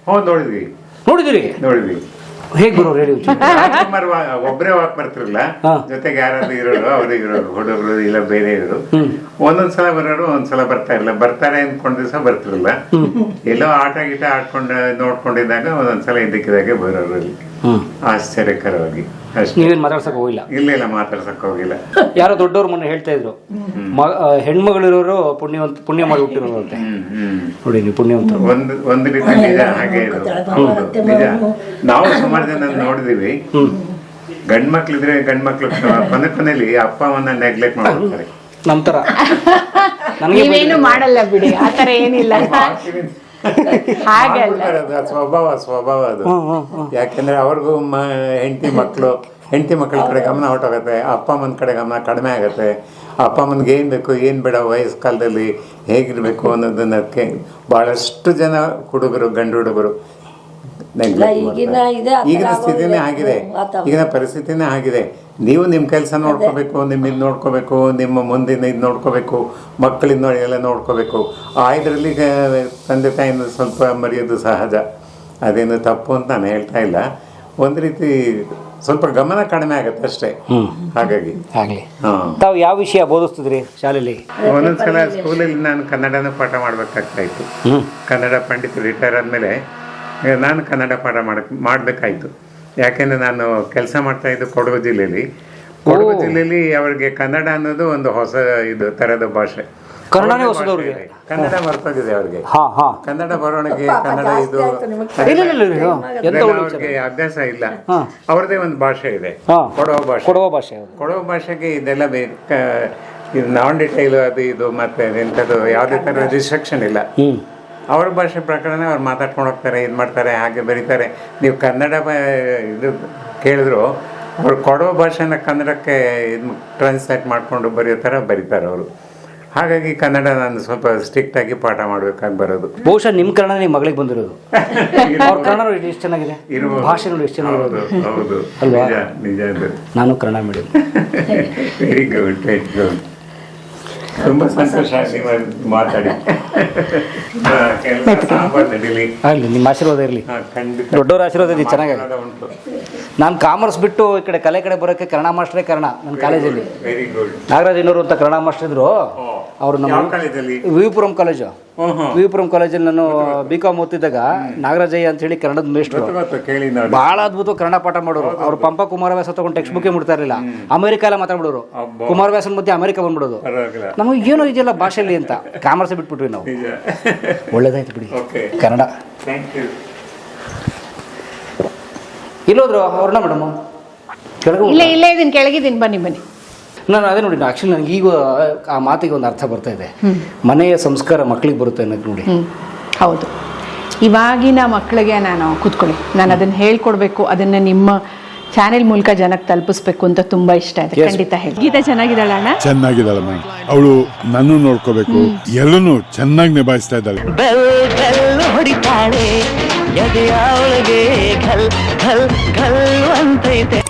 ಹ್ಞೂ ನೋಡಿದ್ವಿ. ನೋಡಿದಿರಿ ನೋಡಿದ್ವಿ. ಹೇಗೆ ಬರೋರು ಹೇಳಿ ಒಬ್ಬರೇ ರಾಜ್ಕುಮಾರ್ ವಾಕ್ ಮಾಡ್ತಿರಲ್ಲ ಜೊತೆಗೆ ಯಾರಾದ್ರೂ ಇರೋರು ಅವರು ಇರೋರು ಹುಡುಗರು ಇಲ್ಲ ಬೇರೆ ಇರೋರು. ಒಂದೊಂದ್ ಸಲ ಬರೋರು ಒಂದ್ಸಲ ಬರ್ತಾ ಇಲ್ಲ. ಬರ್ತಾರೆ ಅನ್ಕೊಂಡ ದಿವಸ ಬರ್ತಿರಲ್ಲ. ಎಲ್ಲೋ ಆಟ ಗೀಟ ಆಡ್ಕೊಂಡು ನೋಡ್ಕೊಂಡಿದ್ದಾಗ ಒಂದೊಂದ್ಸಲ ಸಲ ಇದ್ದಕ್ಕಿದ್ದಾಗೆ ಬರೋರು ಆಶ್ಚರ್ಯಕರವಾಗಿ. ನೀವೇನು ಮಾತಾಡ್ಸಕ್ ಹೋಗಿಲ್ಲ. ಇಲ್ಲ ಇಲ್ಲ ಮಾತಾಡ್ಸಕ್ ಹೋಗಿಲ್ಲ. ಯಾರೋ ದೊಡ್ಡವ್ರ ಮೊನ್ನೆ ಹೇಳ್ತಾ ಇದ್ರು. ಮ- ಹೆಣ್ಮಗಳಿರೋರು ಪುಣ್ಯವಂತ ಪುಣ್ಯ ಮಾಡಿ ಹುಟ್ಟಿರೋರು ಅಂತೆ ನೋಡಿ ನೀವು ಪುಣ್ಯವಂತ ಒಂದು ಒಂದು ರೀತಿ ನಿಜ ಹಾಗೆ ಇದು. ನಿಜ. ನಾವು ಸುಮಾರು ಜನ ನೋಡಿದೀವಿ. ಗಂಡ್ ಮಕ್ಳಿದ್ರೆ ಗಂಡ್ ಮಕ್ಳು ಕೊನೆ ಕೊನೆಯಲ್ಲಿ ಅಪ್ಪ ಅವನ್ನ ನೆಗ್ಲೆಕ್ಟ್ ಮಾಡ್ತಾರೆ ನಮ್ಮ ತರ ನೀವೇನು ಮಾಡಲ್ಲ ಬಿಡಿ. ಆತರ ಏನಿಲ್ಲ. ಹಾಗಲ್ಲ. ಅದು ಸ್ವಭಾವ ಸ್ವಭಾವ ಅದು. ಯಾಕೆಂದ್ರೆ ಅವ್ರಿಗೂ ಹೆಂಡತಿ ಮಕ್ಕಳು ಹೆಂಡತಿ ಮಕ್ಕಳ ಕಡೆ ಗಮನ ಹೊಟ್ಟೋಗತ್ತೆ ಅಪ್ಪ ಅಮ್ಮನ ಕಡೆ ಗಮನ ಕಡಿಮೆ ಆಗತ್ತೆ. ಅಪ್ಪ ಅಮ್ಮನಿಗೆ ಏನು ಬೇಕು ಏನು ಬೇಡ ವಯಸ್ಸು ಕಾಲದಲ್ಲಿ ಹೇಗಿರ್ಬೇಕು ಅನ್ನೋದನ್ನಕ್ಕೆ ಬಹಳಷ್ಟು ಜನ ಹುಡುಗರು ಗಂಡು ಹುಡುಗರು ಈಗಿನ ಇದೆ, ಆ ಥರ ಈಗಿನ ಸ್ಥಿತಿನೇ ಆಗಿದೆ. ಈಗಿನ ಪರಿಸ್ಥಿತಿನೇ ಆಗಿದೆ. ನೀವು ನಿಮ್ಮ ಕೆಲಸ ನೋಡ್ಕೋಬೇಕು ನಿಮ್ಮ ಇದು ನೋಡ್ಕೋಬೇಕು ನಿಮ್ಮ ಮುಂದಿನ ಇದು ನೋಡ್ಕೋಬೇಕು ಮಕ್ಕಳಿಂದ ನೋಡಿ ಎಲ್ಲ ನೋಡ್ಕೋಬೇಕು. ಆ ಇದರಲ್ಲಿ ತಂದೆ ತಾಯಿನ ಸ್ವಲ್ಪ ಮರೆಯೋದು ಸಹಜ. ಅದೇನು ತಪ್ಪು ಅಂತ ನಾನು ಹೇಳ್ತಾ ಇಲ್ಲ. ಒಂದು ರೀತಿ ಸ್ವಲ್ಪ ಗಮನ ಕಡಿಮೆ ಆಗುತ್ತೆ ಅಷ್ಟೇ. ಹಾಗಾಗಿ. ಆಗಲಿ. ಹಾಂ. ತಾವು ಯಾವ ವಿಷಯ ಬೋಧಿಸ್ತಿದ್ರಿ ಶಾಲೆಯಲ್ಲಿ? ಒಂದೊಂದ್ಸಲ ಸ್ಕೂಲಲ್ಲಿ ನಾನು ಕನ್ನಡನ ಪಾಠ ಮಾಡ್ಬೇಕಾಗ್ತಾ ಇತ್ತು. ಕನ್ನಡ ಪಂಡಿತ್ ರಿಟೈರ್ ಆದಮೇಲೆ ನಾನು ಕನ್ನಡ ಪಾಠ ಮಾಡಕ್ ಮಾಡಬೇಕಾಯ್ತು. ಯಾಕೆಂದ್ರೆ ನಾನು ಕೆಲಸ ಮಾಡ್ತಾ ಇದ್ದು ಕೊಡಗು ಜಿಲ್ಲೆಯಲ್ಲಿ. ಕೊಡಗು ಜಿಲ್ಲೆಯಲ್ಲಿ ಅವರಿಗೆ ಕನ್ನಡ ಅನ್ನೋದು ಒಂದು ಹೊಸ ಇದು ಥರದ ಭಾಷೆ. ಕನ್ನಡ ಮರ್ತೋಗಿದೆ ಅವ್ರಿಗೆ. ಹಾ ಹಾ. ಕನ್ನಡ ಬರವಣಿಗೆ ಕನ್ನಡ ಇದು ಅವ್ರಿಗೆ ಅಭ್ಯಾಸ ಇಲ್ಲ. ಅವರದೇ ಒಂದು ಭಾಷೆ ಇದೆ. ಕೊಡವ ಭಾಷೆ. ಕೊಡುವ ಭಾಷೆ ಕೊಡವ ಭಾಷೆಗೆ ಇದೆಲ್ಲ ಬೇಕು ಇದು ನಾನ್ ಡಿಟೈಲ್ ಅದು ಇದು ಮತ್ತೆ ಎಂಥದ್ದು ಯಾವುದೇ ಥರ ರಿಸ್ಟ್ರಿಕ್ಷನ್ ಇಲ್ಲ. ಅವ್ರ ಭಾಷೆ ಪ್ರಕಾರನೇ ಅವ್ರು ಮಾತಾಡ್ಕೊಂಡು ಹೋಗ್ತಾರೆ ಇದು ಮಾಡ್ತಾರೆ ಹಾಗೆ ಬರೀತಾರೆ. ನೀವು ಕನ್ನಡ ಇದು ಕೇಳಿದ್ರು ಅವ್ರು ಕೊಡೋ ಭಾಷೆನ ಕನ್ನಡಕ್ಕೆ ಇದು ಟ್ರಾನ್ಸ್ಲೇಟ್ ಮಾಡಿಕೊಂಡು ಬರೆಯೋ ಥರ ಬರೀತಾರೆ ಅವರು. ಹಾಗಾಗಿ ಕನ್ನಡ ನಾನು ಸ್ವಲ್ಪ ಸ್ಟ್ರಿಕ್ಟ್ ಆಗಿ ಪಾಠ ಮಾಡಬೇಕಾಗಿ ಬರೋದು. ಬಹುಶಃ ನಿಮ್ಮ ಕನ್ನಡ ನಿಮ್ಮ ಮಗಳಿಗೆ ಬಂದಿರೋದು. ಅವ್ರ ಕನ್ನಡ ನೋಡಿ ಎಷ್ಟು ಚೆನ್ನಾಗಿದೆ. ಭಾಷೆ ನೋಡಿ ಎಷ್ಟು ಚೆನ್ನಾಗಿರೋದು ಹೌದು ಅಲ್ವಾ? ನಿಜ ನಿಜ. ನಾನು Kannada medium very good very good ತುಂಬಾ ಸಂತೋಷ ನೀವು ಮಾತಾಡಿ. ಆ, ನಡೀಲಿ. ಆಗಲಿ ನಿಮ್ಮ ಆಶೀರ್ವಾದ ಇರಲಿ. ಹಾ, ಖಂಡಿತ. ದೊಡ್ಡವರ ಆಶೀರ್ವಾದ ಇದೆ ಚೆನ್ನಾಗಿ. ಉಂಟು. ನಾನು ಕಾಮರ್ಸ್ ಬಿಟ್ಟು ಈ ಕಡೆ ಕಲೆ ಕಡೆ ಬರೋಕೆ ಕನ್ನಡ ಮಾಸ್ಟ್ರೇ ಕರ್ಣ ನನ್ನ ಕಾಲೇಜಲ್ಲಿ. ವೆರಿ ಗುಡ್ ನಾಗರಾಜ್ ಇನ್ನೂರು ಅಂತ ಕನ್ನಡ ಮಾಸ್ಟರ್ ಇದ್ರು. ಅವರು ನಮ್ಮ ಯಾವ ಕಾಲೇಜಲ್ಲಿ? ವಿವಿಪುರಂ ಕಾಲೇಜು. ವಿಪುರಂ ಕಾಲೇಜಲ್ಲಿ ನಾನು ಬಿ ಕಾಮ್ ಓದ್ತಿದ್ದಾಗ ನಾಗರಾಜಯ್ಯ ಅಂತ ಹೇಳಿ ಕನ್ನಡದ ಮೇಷ್ಟ್ರು. ಬಹಳ ಅದ್ಭುತ ಕನ್ನಡ ಪಾಠ ಮಾಡೋರು. ಅವ್ರು ಪಂಪ ಕುಮಾರವ್ಯಾಸ ತಗೊಂಡು ಟೆಕ್ಸ್ಟ್ ಬುಕ್ಕೇ ಮುಡ್ತಾ ಇರಲಿಲ್ಲ. ಅಮೆರಿಕ ಎಲ್ಲ ಮಾತಾಡ್ಬಿಡೋರು. ಕುಮಾರವ್ಯಾಸನ ಮಧ್ಯೆ ಅಮೆರಿಕ ಬಂದ್ಬಿಡೋದು. ನಮಗೆ ಏನೋ ಇದೆಯಲ್ಲ ಭಾಷೆಯಲ್ಲಿ ಅಂತ. ಕಾಮರ್ಸ್ ಬಿಟ್ಬಿಟ್ವಿ ನಾವು. ಒಳ್ಳೇದಾಯ್ತು ಬಿಡಿ. ಓಕೆ ಕನ್ನಡ. ಥ್ಯಾಂಕ್ ಯು ಇಲ್ಲೋದ್ರು ಅವ್ರನ್ನ ಮೇಡಮ್? ಕೆಳಗೆ ಇಲ್ಲ ಇಲ್ಲೇ ಇದೀನಿ ಕೆಳಗಿದ್ದೀನಿ ಬನ್ನಿ ಬನ್ನಿ. ನಾನು ಅದೇ ನೋಡಿ ಆಕ್ಚುಲಿ ನನಗೆ ಈಗ ಆ ಮಾತಿಗೆ ಒಂದು ಅರ್ಥ ಬರ್ತಾ ಇದೆ. ಮನೆಯ ಸಂಸ್ಕಾರ ಮಕ್ಕಳಿಗೆ ಬರುತ್ತೆ ಅನ್ನೋದು ನೋಡಿ. ಹೌದು. ಇವಾಗಿನ ಮಕ್ಕಳಿಗೆ ನಾನು ಕೂತ್ಕೊಳ್ಳಿ. ನಾನು ಅದನ್ನ ಹೇಳ್ಕೊಡ್ಬೇಕು ಅದನ್ನು ನಿಮ್ಮ ಚಾನೆಲ್ ಮೂಲಕ ಜನಕ್ಕೆ ತಲುಪಿಸ್ಬೇಕು ಅಂತ ತುಂಬಾ ಇಷ್ಟ ಇದೆ. ಖಂಡಿತ ಹೇಳಿ. ಗೀತಾ ಚೆನ್ನಾಗಿದ್ದಾಳ ಅಣ್ಣ ಚೆನ್ನಾಗಿದ್ದಾಳೆ ಮ್ಯಾಮ್ ಅವಳು ನನ್ನ ನೋಡ್ಕೋಬೇಕು. ಎಲ್ಲನೂ ಚೆನ್ನಾಗಿ ನಿಭಾಯಿಸ್ತಾ ಇದ್ದಾಳೆ. ಬೆಲ್ ಬೆಲ್ ಹೊಡಿತಾಳೆ. ಎದೆಯ ಒಳಗೆ ಘಲ್ ಘಲ್ ಘಲ್ ಅಂತೈತೆ.